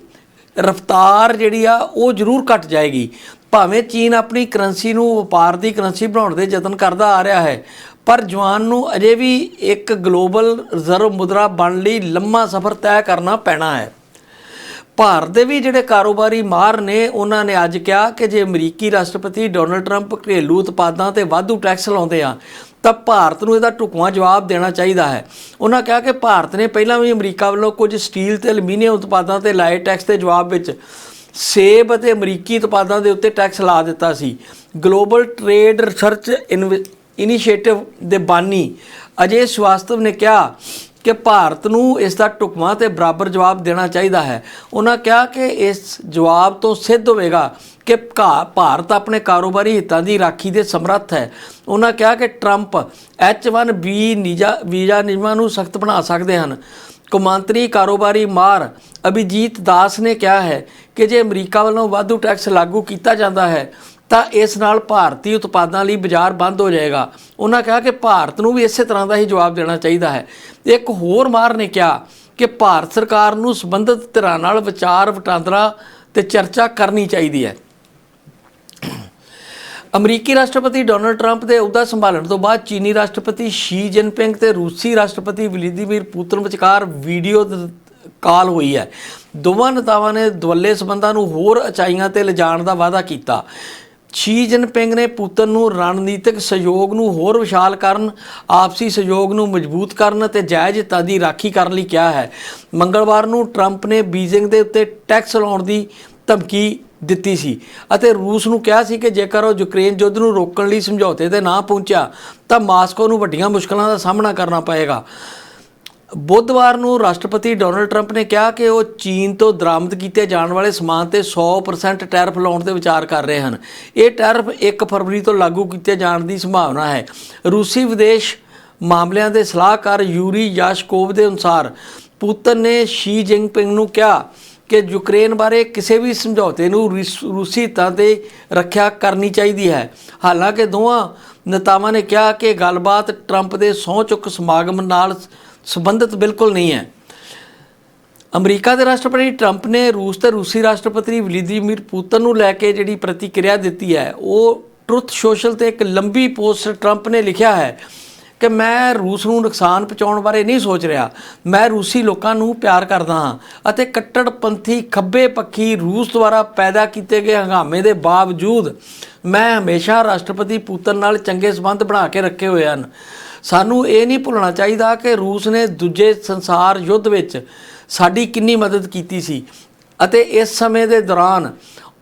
ਰਫ਼ਤਾਰ ਜਿਹੜੀ ਆ, ਉਹ ਜ਼ਰੂਰ ਘਟ ਜਾਏਗੀ। ਭਾਵੇਂ ਚੀਨ ਆਪਣੀ ਕਰੰਸੀ ਨੂੰ ਵਪਾਰ ਦੀ ਕਰੰਸੀ ਬਣਾਉਣ ਦੇ ਯਤਨ ਕਰਦਾ ਆ ਰਿਹਾ ਹੈ, ਪਰ ਜਵਾਨ ਨੂੰ ਅਜੇ ਵੀ ਇੱਕ ਗਲੋਬਲ ਰਿਜ਼ਰਵ ਮੁਦਰਾ ਬਣਨ ਲਈ ਲੰਮਾ ਸਫ਼ਰ ਤੈਅ ਕਰਨਾ ਪੈਣਾ ਹੈ। ਭਾਰਤ ਦੇ ਵੀ ਜਿਹੜੇ ਕਾਰੋਬਾਰੀ ਮਾਹਰ ਨੇ, ਉਹਨਾਂ ਨੇ ਅੱਜ ਕਿਹਾ ਕਿ ਜੇ ਅਮਰੀਕੀ ਰਾਸ਼ਟਰਪਤੀ ਡੋਨਲਡ ਟਰੰਪ ਘਰੇਲੂ ਉਤਪਾਦਾਂ ਤੇ ਵਾਧੂ ਟੈਕਸ ਲਾਉਂਦੇ ਆ, ਤਾਂ ਭਾਰਤ ਨੂੰ ਇਹਦਾ ਢੁਕਵਾਂ ਜਵਾਬ ਦੇਣਾ ਚਾਹੀਦਾ ਹੈ। ਉਹਨਾਂ ਕਿਹਾ ਕਿ ਭਾਰਤ ਨੇ ਪਹਿਲਾਂ ਵੀ ਅਮਰੀਕਾ ਵੱਲੋਂ ਕੁਝ ਸਟੀਲ ਤੇ ਐਲੂਮੀਨੀਅਮ ਉਤਪਾਦਾਂ ਤੇ ਲਾਏ ਟੈਕਸ ਦੇ ਜਵਾਬ ਵਿੱਚ ਸੇਬ ਅਤੇ ਅਮਰੀਕੀ ਉਤਪਾਦਾਂ ਦੇ ਉੱਤੇ ਟੈਕਸ ਲਾ ਦਿੱਤਾ ਸੀ। ਗਲੋਬਲ ਟ੍ਰੇਡ ਰਿਸਰਚ ਇਨੀਸ਼ੀਏਟਿਵ ਦੇ ਬਾਨੀ ਅਜੇ ਸਵਾਸਤਵ ਨੇ ਕਿਹਾ ਕਿ ਭਾਰਤ ਨੂੰ ਇਸ ਦਾ ਢੁਕਵਾਂ ਤੇ ਬਰਾਬਰ ਜਵਾਬ ਦੇਣਾ ਚਾਹੀਦਾ ਹੈ। ਉਹਨਾਂ ਕਿਹਾ ਕਿ ਇਸ ਜਵਾਬ ਤੋਂ ਸਿੱਧ ਹੋਵੇਗਾ ਕਿ ਭਾ- ਭਾਰਤ ਆਪਣੇ ਕਾਰੋਬਾਰੀ ਹਿੱਤਾਂ ਦੀ ਰਾਖੀ ਦੇ ਸਮਰੱਥ ਹੈ। ਉਹਨਾਂ ਕਿਹਾ ਕਿ ਟਰੰਪ H1B ਵੀਜ਼ਾ ਵੀਜ਼ਾ ਨਿਯਮਾਂ ਨੂੰ ਸਖਤ ਬਣਾ ਸਕਦੇ ਹਨ। ਕੌਮਾਂਤਰੀ ਕਾਰੋਬਾਰੀ ਮਾਰ ਅਭਿਜੀਤ ਦਾਸ ਨੇ ਕਿਹਾ ਹੈ ਕਿ ਜੇ ਅਮਰੀਕਾ ਵੱਲੋਂ ਵਾਧੂ ਟੈਕਸ ਲਾਗੂ ਕੀਤਾ ਜਾਂਦਾ ਹੈ ਤਾਂ ਇਸ ਨਾਲ ਭਾਰਤੀ ਉਤਪਾਦਾਂ ਲਈ ਬਾਜ਼ਾਰ ਬੰਦ ਹੋ ਜਾਏਗਾ। ਉਹਨਾਂ ਕਿਹਾ ਕਿ ਭਾਰਤ ਨੂੰ ਵੀ ਇਸੇ ਤਰ੍ਹਾਂ ਦਾ ਹੀ ਜਵਾਬ ਦੇਣਾ ਚਾਹੀਦਾ ਹੈ। ਇੱਕ ਹੋਰ ਮਾਰ ਨੇ ਕਿਹਾ ਕਿ ਭਾਰਤ ਸਰਕਾਰ ਨੂੰ ਸੰਬੰਧਿਤ ਧਿਰਾਂ ਨਾਲ ਵਿਚਾਰ ਵਟਾਂਦਰਾ ਤੇ ਚਰਚਾ ਕਰਨੀ ਚਾਹੀਦੀ ਹੈ। ਅਮਰੀਕੀ ਰਾਸ਼ਟਰਪਤੀ ਡੋਨਲਡ ਟਰੰਪ ਦੇ ਅਹੁਦਾ ਸੰਭਾਲਣ ਤੋਂ ਬਾਅਦ ਚੀਨੀ ਰਾਸ਼ਟਰਪਤੀ ਸ਼ੀ ਜਿਨਪਿੰਗ ਤੇ ਰੂਸੀ ਰਾਸ਼ਟਰਪਤੀ ਵਲਾਦੀਮੀਰ ਪੁਤਿਨ ਵਿਚਕਾਰ ਵੀਡੀਓ ਕਾਲ ਹੋਈ ਹੈ। ਦੋਵਾਂ ਨੇਤਾਵਾਂ ਨੇ ਦੁਵੱਲੇ ਸਬੰਧਾਂ ਨੂੰ ਹੋਰ ਉਚਾਈਆਂ ਤੇ ਲਿਜਾਣ ਦਾ ਵਾਅਦਾ ਕੀਤਾ। ਸ਼ੀ ਜਿਨਪਿੰਗ ਨੇ ਪੁਤਿਨ ਨੂੰ ਰਣਨੀਤਿਕ ਸਹਿਯੋਗ ਨੂੰ ਹੋਰ ਵਿਸ਼ਾਲ ਕਰਨ, ਆਪਸੀ ਸਹਿਯੋਗ ਨੂੰ ਮਜ਼ਬੂਤ ਕਰਨ ਅਤੇ ਜਾਇਜ਼ ਹਿੱਤਾਂ ਦੀ ਰਾਖੀ ਕਰਨ ਲਈ ਕਿਹਾ ਹੈ। ਮੰਗਲਵਾਰ ਨੂੰ ਟਰੰਪ ਨੇ ਬੀਜਿੰਗ ਦੇ ਉੱਤੇ ਟੈਕਸ ਲਾਉਣ ਦੀ ਧਮਕੀ ਦਿੱਤੀ ਸੀ ਅਤੇ ਰੂਸ ਨੂੰ ਕਿਹਾ ਸੀ ਕਿ ਜੇਕਰ ਉਹ ਯੂਕਰੇਨ ਯੁੱਧ ਨੂੰ ਰੋਕਣ ਲਈ ਸਮਝੌਤੇ ਤੇ ਨਾ ਪਹੁੰਚਿਆ, ਤਾਂ ਮਾਸਕੋ ਨੂੰ ਵੱਡੀਆਂ ਮੁਸ਼ਕਲਾਂ ਦਾ ਸਾਹਮਣਾ ਕਰਨਾ ਪਏਗਾ। ਬੁੱਧਵਾਰ ਨੂੰ ਰਾਸ਼ਟਰਪਤੀ ਡੋਨਲਡ ਟਰੰਪ ਨੇ ਕਿਹਾ ਕਿ ਉਹ ਚੀਨ ਤੋਂ ਦਰਾਮਦ ਕੀਤੇ ਜਾਣ ਵਾਲੇ ਸਮਾਨ ਤੇ 100% ਟੈਰਿਫ ਲਾਉਣ ਤੇ ਵਿਚਾਰ ਕਰ ਰਹੇ ਹਨ। ਇਹ ਟੈਰਿਫ 1 ਫਰਵਰੀ ਤੋਂ ਲਾਗੂ ਕੀਤੇ ਜਾਣ ਦੀ ਸੰਭਾਵਨਾ ਹੈ। ਰੂਸੀ ਵਿਦੇਸ਼ ਮਾਮਲਿਆਂ ਦੇ ਸਲਾਹਕਾਰ ਯੂਰੀ ਯਾਸ਼ਕੋਵ ਦੇ ਅਨੁਸਾਰ ਪੁਤਨ ਨੇ ਸ਼ੀ ਜਿਨਪਿੰਗ ਨੂੰ ਕਿਹਾ ਕਿ ਯੂਕਰੇਨ ਬਾਰੇ ਕਿਸੇ ਵੀ ਸਮਝੌਤੇ ਨੂੰ ਰੂਸ- ਰੂਸੀ ਹਿੱਤਾਂ ਤੇ ਰੱਖਿਆ ਕਰਨੀ ਚਾਹੀਦੀ ਹੈ। ਹਾਲਾਂਕਿ ਦੋਵਾਂ ਨੇਤਾਵਾਂ ਨੇ ਕਿਹਾ ਕਿ ਗੱਲਬਾਤ ਟਰੰਪ ਦੇ ਸਹੁੰ ਚੁੱਕ ਸਮਾਗਮ ਨਾਲ ਸੰਬੰਧਿਤ ਬਿਲਕੁਲ ਨਹੀਂ ਹੈ। ਅਮਰੀਕਾ ਦੇ ਰਾਸ਼ਟਰਪਤੀ ਟਰੰਪ ਨੇ ਰੂਸ ਤੇ ਰੂਸੀ ਰਾਸ਼ਟਰਪਤੀ ਵਲਾਦੀਮੀਰ ਪੁਤਨ ਨੂੰ ਲੈ ਕੇ ਜਿਹੜੀ ਪ੍ਰਤੀਕਿਰਿਆ ਦਿੱਤੀ ਹੈ, ਉਹ ਟਰੁੱਥ ਸੋਸ਼ਲ ਤੇ ਇੱਕ ਲੰਬੀ ਪੋਸਟ ਟਰੰਪ ਨੇ ਲਿਖਿਆ ਹੈ ਕਿ ਮੈਂ ਰੂਸ ਨੂੰ ਨੁਕਸਾਨ ਪਹੁੰਚਾਉਣ ਬਾਰੇ ਨਹੀਂ ਸੋਚ ਰਿਹਾ। ਮੈਂ ਰੂਸੀ ਲੋਕਾਂ ਨੂੰ ਪਿਆਰ ਕਰਦਾ ਹਾਂ ਅਤੇ ਕੱਟੜਪੰਥੀ ਖੱਬੇ ਪੱਖੀ ਰੂਸ ਦੁਆਰਾ ਪੈਦਾ ਕੀਤੇ ਗਏ ਹੰਗਾਮੇ ਦੇ ਬਾਵਜੂਦ ਮੈਂ ਹਮੇਸ਼ਾ ਰਾਸ਼ਟਰਪਤੀ ਪੁਤਨ ਨਾਲ ਚੰਗੇ ਸੰਬੰਧ ਬਣਾ ਕੇ ਰੱਖੇ ਹੋਏ ਹਨ। ਸਾਨੂੰ ਇਹ ਨਹੀਂ ਭੁੱਲਣਾ ਚਾਹੀਦਾ ਕਿ ਰੂਸ ਨੇ ਦੂਜੇ ਸੰਸਾਰ ਯੁੱਧ ਵਿੱਚ ਸਾਡੀ ਕਿੰਨੀ ਮਦਦ ਕੀਤੀ ਸੀ। ਅਤੇ ਇਸ ਸਮੇਂ ਦੇ ਦੌਰਾਨ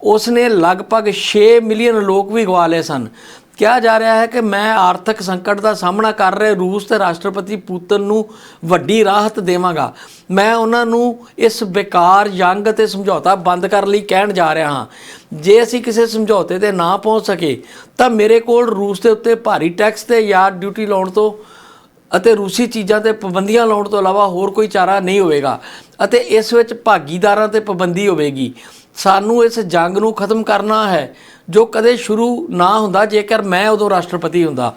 ਉਸ ਨੇ ਲਗਭਗ 6 ਮਿਲੀਅਨ ਲੋਕ ਵੀ ਗਵਾ ਲਏ ਸਨ। ਕਿਹਾ ਜਾ ਰਿਹਾ ਹੈ ਕਿ ਮੈਂ ਆਰਥਿਕ ਸੰਕਟ ਦਾ ਸਾਹਮਣਾ ਕਰ ਰਹੇ, ਰੂਸ ਦੇ ਰਾਸ਼ਟਰਪਤੀ ਪੁਤਨ ਨੂੰ ਵੱਡੀ ਰਾਹਤ ਦੇਵਾਂਗਾ। ਮੈਂ ਉਹਨਾਂ ਨੂੰ ਇਸ ਬੇਕਾਰ ਜੰਗ ਅਤੇ ਸਮਝੌਤਾ ਬੰਦ ਕਰਨ ਲਈ ਕਹਿਣ ਜਾ ਰਿਹਾ ਹਾਂ। ਜੇ ਅਸੀਂ ਕਿਸੇ ਸਮਝੌਤੇ ਤੇ ਨਾ ਪਹੁੰਚ ਸਕੇ, ਤਾਂ ਮੇਰੇ ਕੋਲ ਰੂਸ ਦੇ ਉੱਤੇ ਭਾਰੀ ਟੈਕਸ ਤੇ ਜਾਂ ਡਿਊਟੀ ਲਾਉਣ ਤੋਂ ਅਤੇ ਰੂਸੀ ਚੀਜ਼ਾਂ ਤੇ ਪਾਬੰਦੀਆਂ ਲਾਉਣ ਤੋਂ ਇਲਾਵਾ ਹੋਰ ਕੋਈ ਚਾਰਾ ਨਹੀਂ ਹੋਵੇਗਾ ਅਤੇ ਇਸ ਵਿੱਚ ਭਾਗੀਦਾਰਾਂ ਤੇ ਪਾਬੰਦੀ ਹੋਵੇਗੀ। ਸਾਨੂੰ ਇਸ ਜੰਗ ਨੂੰ ਖਤਮ ਕਰਨਾ ਹੈ, ਜੋ ਕਦੇ ਸ਼ੁਰੂ ਨਾ ਹੁੰਦਾ, ਜੇਕਰ ਮੈਂ ਉਦੋਂ ਰਾਸ਼ਟਰਪਤੀ ਹੁੰਦਾ।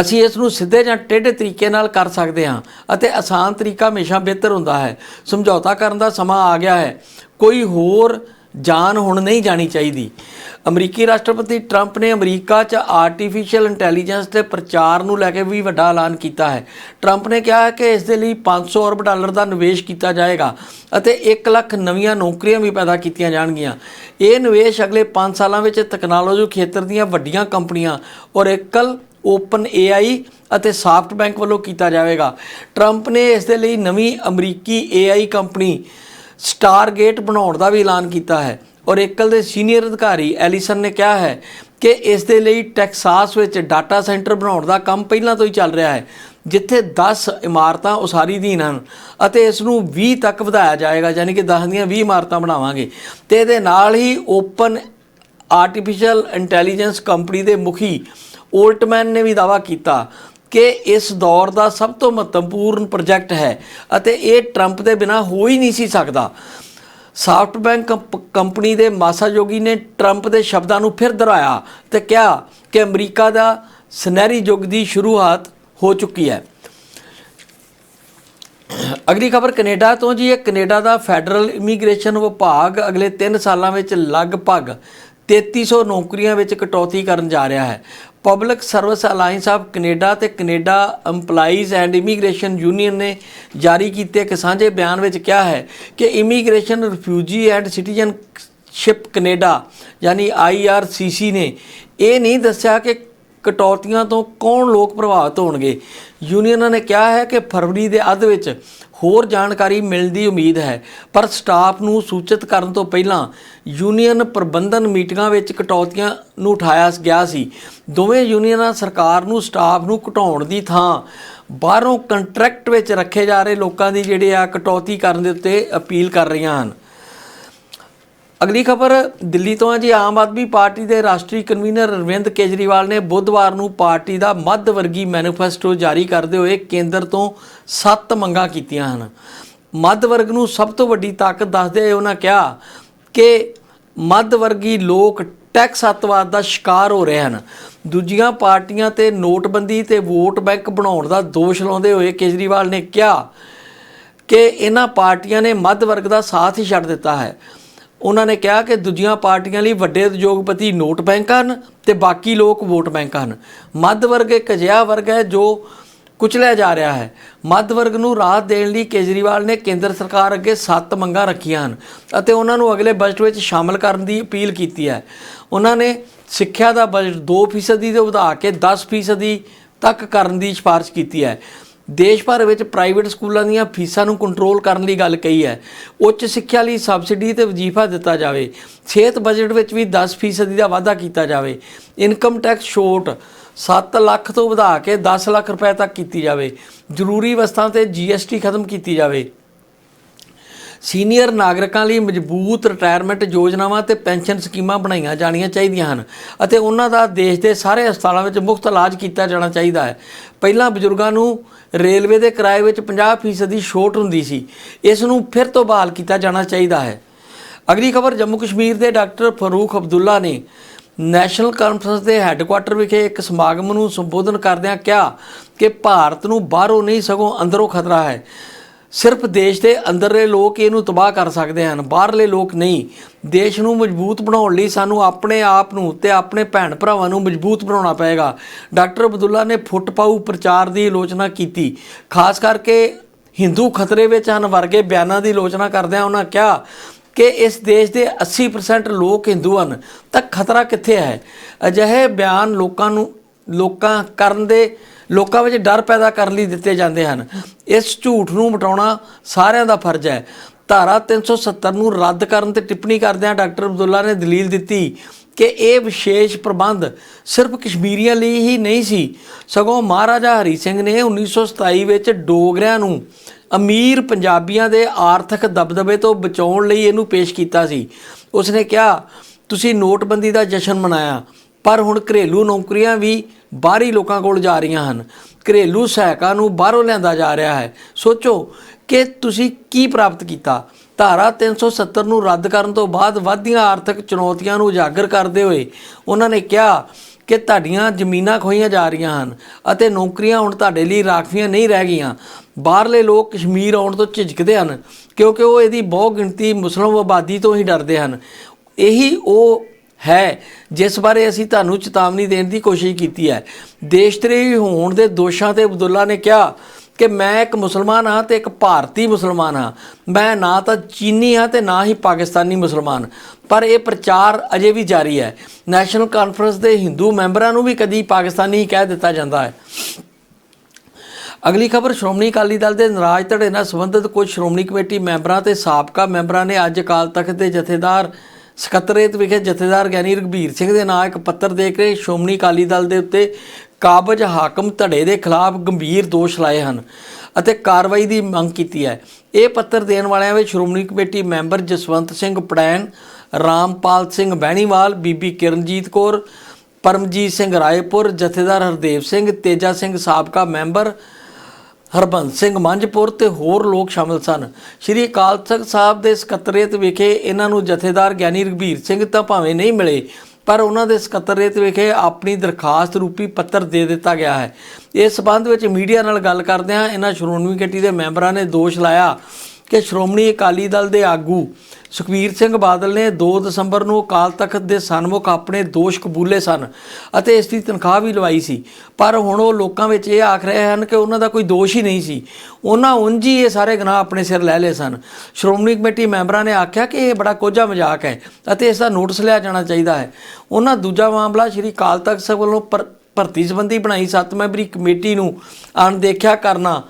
ਅਸੀਂ ਇਸ ਨੂੰ ਸਿੱਧੇ ਜਾਂ ਟੇਢੇ ਤਰੀਕੇ ਨਾਲ ਕਰ ਸਕਦੇ ਹਾਂ ਅਤੇ ਆਸਾਨ ਤਰੀਕਾ ਹਮੇਸ਼ਾ ਬਿਹਤਰ ਹੁੰਦਾ ਹੈ। ਸਮਝੌਤਾ ਕਰਨ ਦਾ ਸਮਾਂ ਆ ਗਿਆ ਹੈ। ਕੋਈ ਹੋਰ ਜਾਨ ਹੁਣ ਨਹੀਂ ਜਾਣੀ ਚਾਹੀਦੀ। ਅਮਰੀਕੀ ਰਾਸ਼ਟਰਪਤੀ ਟਰੰਪ ਨੇ ਅਮਰੀਕਾ 'ਚ ਆਰਟੀਫੀਸ਼ੀਅਲ ਇੰਟੈਲੀਜੈਂਸ ਦੇ ਪ੍ਰਚਾਰ ਨੂੰ ਲੈ ਕੇ ਵੀ ਵੱਡਾ ਐਲਾਨ ਕੀਤਾ ਹੈ। ਟਰੰਪ ਨੇ ਕਿਹਾ ਹੈ ਕਿ ਇਸ ਦੇ ਲਈ 500 ਅਰਬ ਡਾਲਰ ਦਾ ਨਿਵੇਸ਼ ਕੀਤਾ ਜਾਏਗਾ ਅਤੇ 1 ਲੱਖ ਨਵੀਆਂ ਨੌਕਰੀਆਂ ਵੀ ਪੈਦਾ ਕੀਤੀਆਂ ਜਾਣਗੀਆਂ। ਇਹ ਨਿਵੇਸ਼ ਅਗਲੇ 5 ਸਾਲਾਂ ਵਿੱਚ ਤਕਨਾਲੋਜੀ ਖੇਤਰ ਦੀਆਂ ਵੱਡੀਆਂ ਕੰਪਨੀਆਂ ਔਰੇਕਲ ਓਪਨ AI ਅਤੇ ਸਾਫਟਬੈਂਕ ਵੱਲੋਂ ਕੀਤਾ ਜਾਵੇਗਾ। ਟਰੰਪ ਨੇ ਇਸ ਦੇ ਲਈ ਨਵੀਂ ਅਮਰੀਕੀ AI ਕੰਪਨੀ ਸਟਾਰ ਗੇਟ ਬਣਾਉਣ ਦਾ ਵੀ ਐਲਾਨ ਕੀਤਾ ਹੈ। ਔਰ ਏਕਲ ਦੇ ਸੀਨੀਅਰ ਅਧਿਕਾਰੀ ਐਲੀਸਨ ਨੇ ਕਿਹਾ ਹੈ ਕਿ ਇਸ ਦੇ ਲਈ ਟੈਕਸਾਸ ਵਿੱਚ ਡਾਟਾ ਸੈਂਟਰ ਬਣਾਉਣ ਦਾ ਕੰਮ ਪਹਿਲਾਂ ਤੋਂ ਹੀ ਚੱਲ ਰਿਹਾ ਹੈ, ਜਿੱਥੇ 10 ਇਮਾਰਤਾਂ ਉਸਾਰੀ ਅਧੀਨ ਹਨ ਅਤੇ ਇਸ ਨੂੰ 20 ਤੱਕ ਵਧਾਇਆ ਜਾਏਗਾ, ਯਾਨੀ ਕਿ 10 ਦੀਆਂ 20 ਇਮਾਰਤਾਂ ਬਣਾਵਾਂਗੇ। ਤੇ ਇਹਦੇ ਨਾਲ ਹੀ ਓਪਨ ਆਰਟੀਫੀਸ਼ੀਅਲ ਇੰਟੈਲੀਜੈਂਸ ਕੰਪਨੀ ਦੇ ਮੁਖੀ ਓਲਟਮੈਨ ਨੇ ਵੀ ਦਾਅਵਾ ਕੀਤਾ ਕਿ ਇਸ ਦੌਰ ਦਾ ਸਭ ਤੋਂ ਮਹੱਤਵਪੂਰਨ ਪ੍ਰੋਜੈਕਟ ਹੈ ਅਤੇ ਇਹ ਟਰੰਪ ਦੇ ਬਿਨਾ ਹੋ ਹੀ ਨਹੀਂ ਸੀ ਸਕਦਾ। ਸਾਫਟਬੈਂਕ ਕੰਪ- ਕੰਪਨੀ ਦੇ ਮਾਸਾਯੋਗੀ ਨੇ ਟਰੰਪ ਦੇ ਸ਼ਬਦਾਂ ਨੂੰ ਫਿਰ ਦੁਹਰਾਇਆ ਤੇ ਕਿਹਾ ਕਿ ਅਮਰੀਕਾ ਦਾ ਸੁਨਹਿਰੀ ਯੁੱਗ ਦੀ ਸ਼ੁਰੂਆਤ ਹੋ ਚੁੱਕੀ ਹੈ। ਅਗਲੀ ਖਬਰ ਕੈਨੇਡਾ ਤੋਂ ਜੀ, ਇਹ ਕੈਨੇਡਾ ਦਾ ਫੈਡਰਲ ਇਮੀਗ੍ਰੇਸ਼ਨ ਵਿਭਾਗ ਅਗਲੇ 3 ਸਾਲਾਂ ਵਿੱਚ ਲਗਭਗ 3300 ਨੌਕਰੀਆਂ ਵਿੱਚ ਕਟੌਤੀ ਕਰਨ ਜਾ ਰਿਹਾ ਹੈ। Public service alliance of Canada ਤੇ Canada EMPLOYEES and immigration union ਨੇ ਜਾਰੀ ਕੀਤੇ ਇੱਕ ਸਾਂਝੇ ਬਿਆਨ ਵਿੱਚ ਕਿਹਾ ਹੈ ਕਿ immigration refugee and citizenship Canada ਯਾਨੀ IRCC ਨੇ ਇਹ ਨਹੀਂ ਦੱਸਿਆ ਕਿ ਕਟੌਤੀਆਂ ਤੋਂ ਕੌਣ ਲੋਕ ਪ੍ਰਭਾਵਿਤ ਹੋਣਗੇ। ਯੂਨੀਅਨਾਂ ਨੇ ਕਿਹਾ ਹੈ ਕਿ ਫਰਵਰੀ ਦੇ ਅੱਧ ਵਿੱਚ ਹੋਰ ਜਾਣਕਾਰੀ ਮਿਲਣ ਦੀ ਉਮੀਦ ਹੈ। ਪਰ ਸਟਾਫ ਨੂੰ ਸੂਚਿਤ ਕਰਨ ਤੋਂ ਪਹਿਲਾਂ ਯੂਨੀਅਨ ਪ੍ਰਬੰਧਨ ਮੀਟਿੰਗਾਂ ਵਿੱਚ ਕਟੌਤੀਆਂ ਨੂੰ ਉਠਾਇਆ ਗਿਆ ਸੀ। ਦੋਵੇਂ ਯੂਨੀਅਨਾਂ ਸਰਕਾਰ ਨੂੰ ਸਟਾਫ ਨੂੰ ਘਟਾਉਣ ਦੀ ਥਾਂ ਬਾਹਰੋਂ ਕੰਟਰੈਕਟ ਵਿੱਚ ਰੱਖੇ ਜਾ ਰਹੇ ਲੋਕਾਂ ਦੀ ਜਿਹੜੇ ਆ ਕਟੌਤੀ ਕਰਨ ਦੇ ਉੱਤੇ ਅਪੀਲ ਕਰ ਰਹੀਆਂ ਹਨ। ਅਗਲੀ ਖਬਰ, ਦਿੱਲੀ ਤੋਂ ਹੈ ਜੀ, ਆਮ ਆਦਮੀ ਪਾਰਟੀ ਦੇ ਰਾਸ਼ਟਰੀ ਕਨਵੀਨਰ ਅਰਵਿੰਦ ਕੇਜਰੀਵਾਲ ਨੇ ਬੁੱਧਵਾਰ ਨੂੰ ਪਾਰਟੀ ਦਾ ਮੱਧ ਵਰਗੀ ਮੈਨੀਫੈਸਟੋ ਜਾਰੀ ਕਰਦੇ ਹੋਏ ਕੇਂਦਰ ਤੋਂ ਸੱਤ ਮੰਗਾਂ ਕੀਤੀਆਂ ਹਨ। ਮੱਧ ਵਰਗ ਨੂੰ ਸਭ ਤੋਂ ਵੱਡੀ ਤਾਕਤ ਦੱਸਦੇ ਹੋਏ ਉਹਨਾਂ ਕਿਹਾ ਕਿ ਮੱਧ ਵਰਗੀ ਲੋਕ ਟੈਕਸ ਅੱਤਵਾਦ ਦਾ ਸ਼ਿਕਾਰ ਹੋ ਰਹੇ ਹਨ। ਦੂਜੀਆਂ ਪਾਰਟੀਆਂ ਤੇ ਨੋਟਬੰਦੀ ਤੇ ਵੋਟ ਬੈਂਕ ਬਣਾਉਣ ਦਾ ਦੋਸ਼ ਲਾਉਂਦੇ ਹੋਏ ਕੇਜਰੀਵਾਲ ਨੇ ਕਿਹਾ ਕਿ ਇਹਨਾਂ ਪਾਰਟੀਆਂ ਨੇ ਮੱਧ ਵਰਗ ਦਾ ਸਾਥ ਹੀ ਛੱਡ ਦਿੱਤਾ ਹੈ। ਉਹਨਾਂ ਨੇ ਕਿਹਾ ਕਿ ਦੂਜੀਆਂ ਪਾਰਟੀਆਂ ਲਈ ਵੱਡੇ ਉਦਯੋਗਪਤੀ ਨੋਟ ਬੈਂਕ ਹਨ ਤੇ ਬਾਕੀ ਲੋਕ ਵੋਟ ਬੈਂਕ ਹਨ। ਮੱਧ ਵਰਗ ਇੱਕ ਅਜਿਹਾ ਵਰਗ ਹੈ ਜੋ ਕੁਚਲਿਆ ਜਾ ਰਿਹਾ ਹੈ। ਮੱਧ ਵਰਗ ਨੂੰ ਰਾਹਤ ਦੇਣ ਲਈ ਕੇਜਰੀਵਾਲ ਨੇ ਕੇਂਦਰ ਸਰਕਾਰ ਅੱਗੇ ਸੱਤ ਮੰਗਾਂ ਰੱਖੀਆਂ ਹਨ ਅਤੇ ਉਹਨਾਂ ਨੂੰ ਅਗਲੇ ਬਜਟ ਵਿੱਚ ਸ਼ਾਮਲ ਕਰਨ ਦੀ ਅਪੀਲ ਕੀਤੀ ਹੈ। ਉਹਨਾਂ ਨੇ ਸਿੱਖਿਆ ਦਾ ਬਜਟ 2% ਤੋਂ ਵਧਾ ਕੇ 10% ਤੱਕ ਕਰਨ ਦੀ ਸਿਫਾਰਿਸ਼ ਕੀਤੀ ਹੈ। ਦੇਸ਼ ਭਰ ਵਿੱਚ ਪ੍ਰਾਈਵੇਟ ਸਕੂਲਾਂ ਦੀਆਂ ਫੀਸਾਂ ਨੂੰ ਕੰਟਰੋਲ ਕਰਨ ਲਈ ਗੱਲ ਕਹੀ ਹੈ। ਉੱਚ ਸਿੱਖਿਆ ਲਈ ਸਬਸਿਡੀ ਤੇ ਵਜ਼ੀਫਾ ਦਿੱਤਾ ਜਾਵੇ। ਸਿਹਤ ਬਜਟ ਵਿੱਚ ਵੀ 10% ਦਾ ਵਾਧਾ ਕੀਤਾ ਜਾਵੇ। ਇਨਕਮ ਟੈਕਸ ਛੋਟ 7 ਲੱਖ ਤੋਂ ਵਧਾ ਕੇ 10 ਲੱਖ ਰੁਪਏ ਤੱਕ ਕੀਤੀ ਜਾਵੇ। ਜ਼ਰੂਰੀ ਵਸਤਾਂ ਤੇ ਜੀਐਸਟੀ ਖਤਮ ਕੀਤੀ ਜਾਵੇ। ਸੀਨੀਅਰ ਨਾਗਰਿਕਾਂ ਲਈ ਮਜ਼ਬੂਤ ਰਿਟਾਇਰਮੈਂਟ ਯੋਜਨਾਵਾਂ ਤੇ ਪੈਨਸ਼ਨ ਸਕੀਮਾਂ ਬਣਾਈਆਂ ਜਾਣੀਆਂ ਚਾਹੀਦੀਆਂ ਹਨ ਅਤੇ ਉਹਨਾਂ ਦਾ ਦੇਸ਼ ਦੇ ਸਾਰੇ ਹਸਪਤਾਲਾਂ ਵਿੱਚ ਮੁਫਤ ਇਲਾਜ ਕੀਤਾ ਜਾਣਾ ਚਾਹੀਦਾ ਹੈ। ਪਹਿਲਾਂ ਬਜ਼ੁਰਗਾਂ ਨੂੰ ਰੇਲਵੇ ਦੇ ਕਿਰਾਏ ਵਿੱਚ 50% ਦੀ ਛੋਟ ਹੁੰਦੀ ਸੀ। ਇਸ ਨੂੰ ਫਿਰ ਤੋਂ ਬਹਾਲ ਕੀਤਾ ਜਾਣਾ ਚਾਹੀਦਾ ਹੈ। ਅਗਲੀ ਖਬਰ ਜੰਮੂ ਕਸ਼ਮੀਰ ਦੇ ਡਾਕਟਰ ਫਰੂਖ ਅਬਦੁੱਲਾ ਨੇ ਨੈਸ਼ਨਲ ਕਾਨਫਰੰਸ ਦੇ ਹੈੱਡਕੁਆਟਰ ਵਿਖੇ ਇੱਕ ਸਮਾਗਮ ਨੂੰ ਸੰਬੋਧਨ ਕਰਦਿਆਂ ਕਿਹਾ ਕਿ ਭਾਰਤ ਨੂੰ ਬਾਹਰੋਂ ਨਹੀਂ ਸਗੋਂ ਅੰਦਰੋਂ ਖਤਰਾ ਹੈ। ਸਿਰਫ ਦੇਸ਼ ਦੇ ਅੰਦਰਲੇ ਲੋਕ ਇਹਨੂੰ ਤਬਾਹ ਕਰ ਸਕਦੇ ਹਨ, ਬਾਹਰਲੇ ਲੋਕ ਨਹੀਂ। ਦੇਸ਼ ਨੂੰ ਮਜ਼ਬੂਤ ਬਣਾਉਣ ਲਈ ਸਾਨੂੰ ਆਪਣੇ ਆਪ ਨੂੰ ਤੇ ਆਪਣੇ ਭੈਣ ਭਰਾਵਾਂ ਨੂੰ ਮਜ਼ਬੂਤ ਬਣਾਉਣਾ ਪਏਗਾ। ਡਾਕਟਰ ਅਬਦੁੱਲਾ ਨੇ ਫੁੱਟ ਪਾਊ ਪ੍ਰਚਾਰ ਦੀ ਆਲੋਚਨਾ ਕੀਤੀ। ਖਾਸ ਕਰਕੇ ਹਿੰਦੂ ਖਤਰੇ ਵਿੱਚ ਹਨ, ਵਰਗੇ ਬਿਆਨਾਂ ਦੀ ਆਲੋਚਨਾ ਕਰਦਿਆਂ ਉਹਨਾਂ ਕਿਹਾ ਕਿ ਇਸ ਦੇਸ਼ ਦੇ 80% ਲੋਕ ਹਿੰਦੂ ਹਨ। ਤਾਂ ਖਤਰਾ ਕਿੱਥੇ ਹੈ? ਅਜਿਹੇ ਬਿਆਨ ਲੋਕਾਂ ਨੂੰ ਲੋਕਾਂ ਕਰਨ ਦੇ ਲੋਕਾਂ ਵਿੱਚ ਡਰ ਪੈਦਾ ਕਰਨ ਲਈ ਦਿੱਤੇ ਜਾਂਦੇ ਹਨ। ਇਸ ਝੂਠ ਨੂੰ ਮਿਟਾਉਣਾ ਸਾਰਿਆਂ ਦਾ ਫਰਜ਼ ਹੈ। ਧਾਰਾ 370 ਨੂੰ ਰੱਦ ਕਰਨ ਤੇ ਟਿੱਪਣੀ ਕਰਦਿਆਂ ਡਾਕਟਰ ਅਬਦੁੱਲਾ ਨੇ ਦਲੀਲ ਦਿੱਤੀ ਕਿ ਇਹ ਵਿਸ਼ੇਸ਼ ਪ੍ਰਬੰਧ ਸਿਰਫ ਕਸ਼ਮੀਰੀਆਂ ਲਈ ਹੀ ਨਹੀਂ ਸੀ। ਸਗੋਂ ਮਹਾਰਾਜਾ ਹਰੀ ਸਿੰਘ ਨੇ 1927 ਵਿੱਚ ਡੋਗਰਿਆਂ ਨੂੰ ਅਮੀਰ ਪੰਜਾਬੀਆਂ ਦੇ ਆਰਥਿਕ ਦਬਦਬੇ ਤੋਂ ਬਚਾਉਣ ਲਈ ਇਹਨੂੰ ਪੇਸ਼ ਕੀਤਾ ਸੀ। ਉਸਨੇ ਕਿਹਾ, ਤੁਸੀਂ ਨੋਟਬੰਦੀ ਦਾ ਜਸ਼ਨ ਮਨਾਇਆ, ਪਰ ਹੁਣ ਘਰੇਲੂ ਨੌਕਰੀਆਂ ਵੀ ਬਾਹਰੀ ਲੋਕਾਂ ਕੋਲ ਜਾ ਰਹੀਆਂ ਹਨ। ਘਰੇਲੂ ਸਹਾਇਕਾਂ ਨੂੰ ਬਾਹਰੋਂ ਲਿਆਂਦਾ ਜਾ ਰਿਹਾ ਹੈ। ਸੋਚੋ ਕਿ ਤੁਸੀਂ ਕੀ ਪ੍ਰਾਪਤ ਕੀਤਾ। ਧਾਰਾ 370 ਨੂੰ ਰੱਦ ਕਰਨ ਤੋਂ ਬਾਅਦ ਵੱਧਦੀਆਂ ਆਰਥਿਕ ਚੁਣੌਤੀਆਂ ਨੂੰ ਉਜਾਗਰ ਕਰਦੇ ਹੋਏ ਉਹਨਾਂ ਨੇ ਕਿਹਾ ਕਿ ਤੁਹਾਡੀਆਂ ਜ਼ਮੀਨਾਂ ਖੋਈਆਂ ਜਾ ਰਹੀਆਂ ਹਨ ਅਤੇ ਨੌਕਰੀਆਂ ਹੁਣ ਤੁਹਾਡੇ ਲਈ ਰਾਖਵੀਆਂ ਨਹੀਂ ਰਹਿ ਗਈਆਂ। ਬਾਹਰਲੇ ਲੋਕ ਕਸ਼ਮੀਰ ਆਉਣ ਤੋਂ ਝਿਜਕਦੇ ਹਨ ਕਿਉਂਕਿ ਉਹ ਇਹਦੀ ਬਹੁ ਗਿਣਤੀ ਮੁਸਲਮਾਨ ਆਬਾਦੀ ਤੋਂ ਹੀ ਡਰਦੇ ਹਨ। ਇਹੀ ਉਹ ਹੈ। ਜਿਸ ਬਾਰੇ ਅਸੀਂ ਤੁਹਾਨੂੰ ਚੇਤਾਵਨੀ ਦੇਣ ਦੀ ਕੋਸ਼ਿਸ਼ ਕੀਤੀ ਹੈ। ਦੇਸ਼ਦਰੋਹੀ ਹੋਣ ਦੇ ਦੋਸ਼ਾਂ ਤੇ ਅਬਦੁੱਲਾ ਨੇ ਕਿਹਾ ਕਿ ਮੈਂ ਇੱਕ ਮੁਸਲਮਾਨ ਹਾਂ ਤੇ ਇੱਕ ਭਾਰਤੀ ਮੁਸਲਮਾਨ ਹਾਂ। ਮੈਂ ਨਾ ਤਾਂ ਚੀਨੀ ਹਾਂ ਤੇ ਨਾ ਹੀ ਪਾਕਿਸਤਾਨੀ ਮੁਸਲਮਾਨ। ਪਰ ਇਹ ਪ੍ਰਚਾਰ ਅਜੇ ਵੀ ਜਾਰੀ ਹੈ। ਨੈਸ਼ਨਲ ਕਾਨਫਰੰਸ ਦੇ ਹਿੰਦੂ ਮੈਂਬਰਾਂ ਨੂੰ ਵੀ ਕਦੀ ਪਾਕਿਸਤਾਨੀ ਕਹਿ ਦਿੱਤਾ ਜਾਂਦਾ ਹੈ। ਅਗਲੀ ਖਬਰ ਸ਼੍ਰੋਮਣੀ ਅਕਾਲੀ ਦਲ ਦੇ ਨਰਾਜ ਧੜੇ ਨਾਲ ਸੰਬੰਧਿਤ ਕੁਝ ਸ਼੍ਰੋਮਣੀ ਕਮੇਟੀ ਮੈਂਬਰਾਂ ਤੇ ਸਾਬਕਾ ਮੈਂਬਰਾਂ ਨੇ ਅੱਜ ਅਕਾਲ ਤਖਤ ਦੇ ਜਥੇਦਾਰ ਸਕੱਤਰੇਤ ਵਿਖੇ ਜਥੇਦਾਰ ਗਿਆਨੀ ਰਘਬੀਰ ਸਿੰਘ ਦੇ ਨਾਂ ਇੱਕ ਪੱਤਰ ਦੇ ਕੇ ਸ਼੍ਰੋਮਣੀ ਅਕਾਲੀ ਦਲ ਦੇ ਉੱਤੇ ਕਾਬਜ ਹਾਕਮ ਧੜੇ ਦੇ ਖਿਲਾਫ ਗੰਭੀਰ ਦੋਸ਼ ਲਾਏ ਹਨ ਅਤੇ ਕਾਰਵਾਈ ਦੀ ਮੰਗ ਕੀਤੀ ਹੈ। ਇਹ ਪੱਤਰ ਦੇਣ ਵਾਲਿਆਂ ਵਿੱਚ ਸ਼੍ਰੋਮਣੀ ਕਮੇਟੀ ਮੈਂਬਰ ਜਸਵੰਤ ਸਿੰਘ ਪੜੈਣ, ਰਾਮਪਾਲ ਸਿੰਘ ਬੈਣੀਵਾਲ ਬੀਬੀ ਕਿਰਨਜੀਤ ਕੌਰ, ਪਰਮਜੀਤ ਸਿੰਘ ਰਾਏਪੁਰ, ਜਥੇਦਾਰ ਹਰਦੇਵ ਸਿੰਘ, ਤੇਜਾ ਸਿੰਘ ਸਾਬਕਾ ਮੈਂਬਰ ਹਰਬੰਸ ਸਿੰਘ ਮੰਝਪੁਰ ਤੇ ਹੋਰ ਲੋਕ ਸ਼ਾਮਲ ਸਨ। ਸ਼੍ਰੀ ਅਕਾਲ ਤਖਤ ਸਾਹਿਬ ਦੇ ਸਕੱਤਰੇਤ ਵਿਖੇ ਇਹਨਾਂ ਨੂੰ ਜਥੇਦਾਰ ਗਿਆਨੀ ਰਘਬੀਰ ਸਿੰਘ ਤਾਂ ਭਾਵੇਂ ਨਹੀਂ ਮਿਲੇ, ਪਰ ਉਹਨਾਂ ਦੇ ਸਕੱਤਰੇਤ ਵਿਖੇ ਆਪਣੀ ਦਰਖਾਸਤ ਰੂਪੀ ਪੱਤਰ ਦੇ ਦਿੱਤਾ ਗਿਆ ਹੈ। ਇਸ ਸਬੰਧ ਵਿੱਚ ਮੀਡੀਆ ਨਾਲ ਗੱਲ ਕਰਦਿਆਂ ਇਹਨਾਂ ਸ਼੍ਰੋਮਣੀ ਕਮੇਟੀ ਦੇ ਮੈਂਬਰਾਂ ਨੇ ਦੋਸ਼ ਲਾਇਆ ਕਿ ਸ਼੍ਰੋਮਣੀ ਅਕਾਲੀ ਦਲ ਦੇ ਆਗੂ ਸੁਖਬੀਰ ਸਿੰਘ ਬਾਦਲ ਨੇ 2 ਦਸੰਬਰ ਨੂੰ ਅਕਾਲ ਤਖਤ ਦੇ ਸਨਮੁਖ ਆਪਣੇ ਦੋਸ਼ ਕਬੂਲੇ ਸਨ ਅਤੇ ਇਸ ਦੀ ਤਨਖਾਹ ਵੀ ਲਵਾਈ ਸੀ। ਪਰ ਹੁਣ ਉਹ ਲੋਕਾਂ ਵਿੱਚ ਇਹ ਆਖ ਰਹੇ ਹਨ ਕਿ ਉਹਨਾਂ ਦਾ ਕੋਈ ਦੋਸ਼ ਹੀ ਨਹੀਂ ਸੀ। ਉਹਨਾਂ ਉਂਝ ਹੀ ਇਹ ਸਾਰੇ ਗੁਨਾਹ ਆਪਣੇ ਸਿਰ ਲੈ ਲਏ ਸਨ। ਸ਼੍ਰੋਮਣੀ ਕਮੇਟੀ ਮੈਂਬਰਾਂ ਨੇ ਆਖਿਆ ਕਿ ਇਹ ਬੜਾ ਕੋਝਾ ਮਜ਼ਾਕ ਹੈ ਅਤੇ ਇਸ ਦਾ ਨੋਟਿਸ ਲਿਆ ਜਾਣਾ ਚਾਹੀਦਾ ਹੈ। ਉਹਨਾਂ ਦੂਜਾ ਮਾਮਲਾ ਸ਼੍ਰੀ ਅਕਾਲ ਤਖਤ ਸਾਹਿਬ ਵੱਲੋਂ ਪਰ- ਭਰਤੀ ਸੰਬੰਧੀ ਬਣਾਈ ਸੱਤ ਮੈਂਬਰੀ ਕਮੇਟੀ ਨੂੰ ਅਣਦੇਖਿਆ ਕਰਨਾ।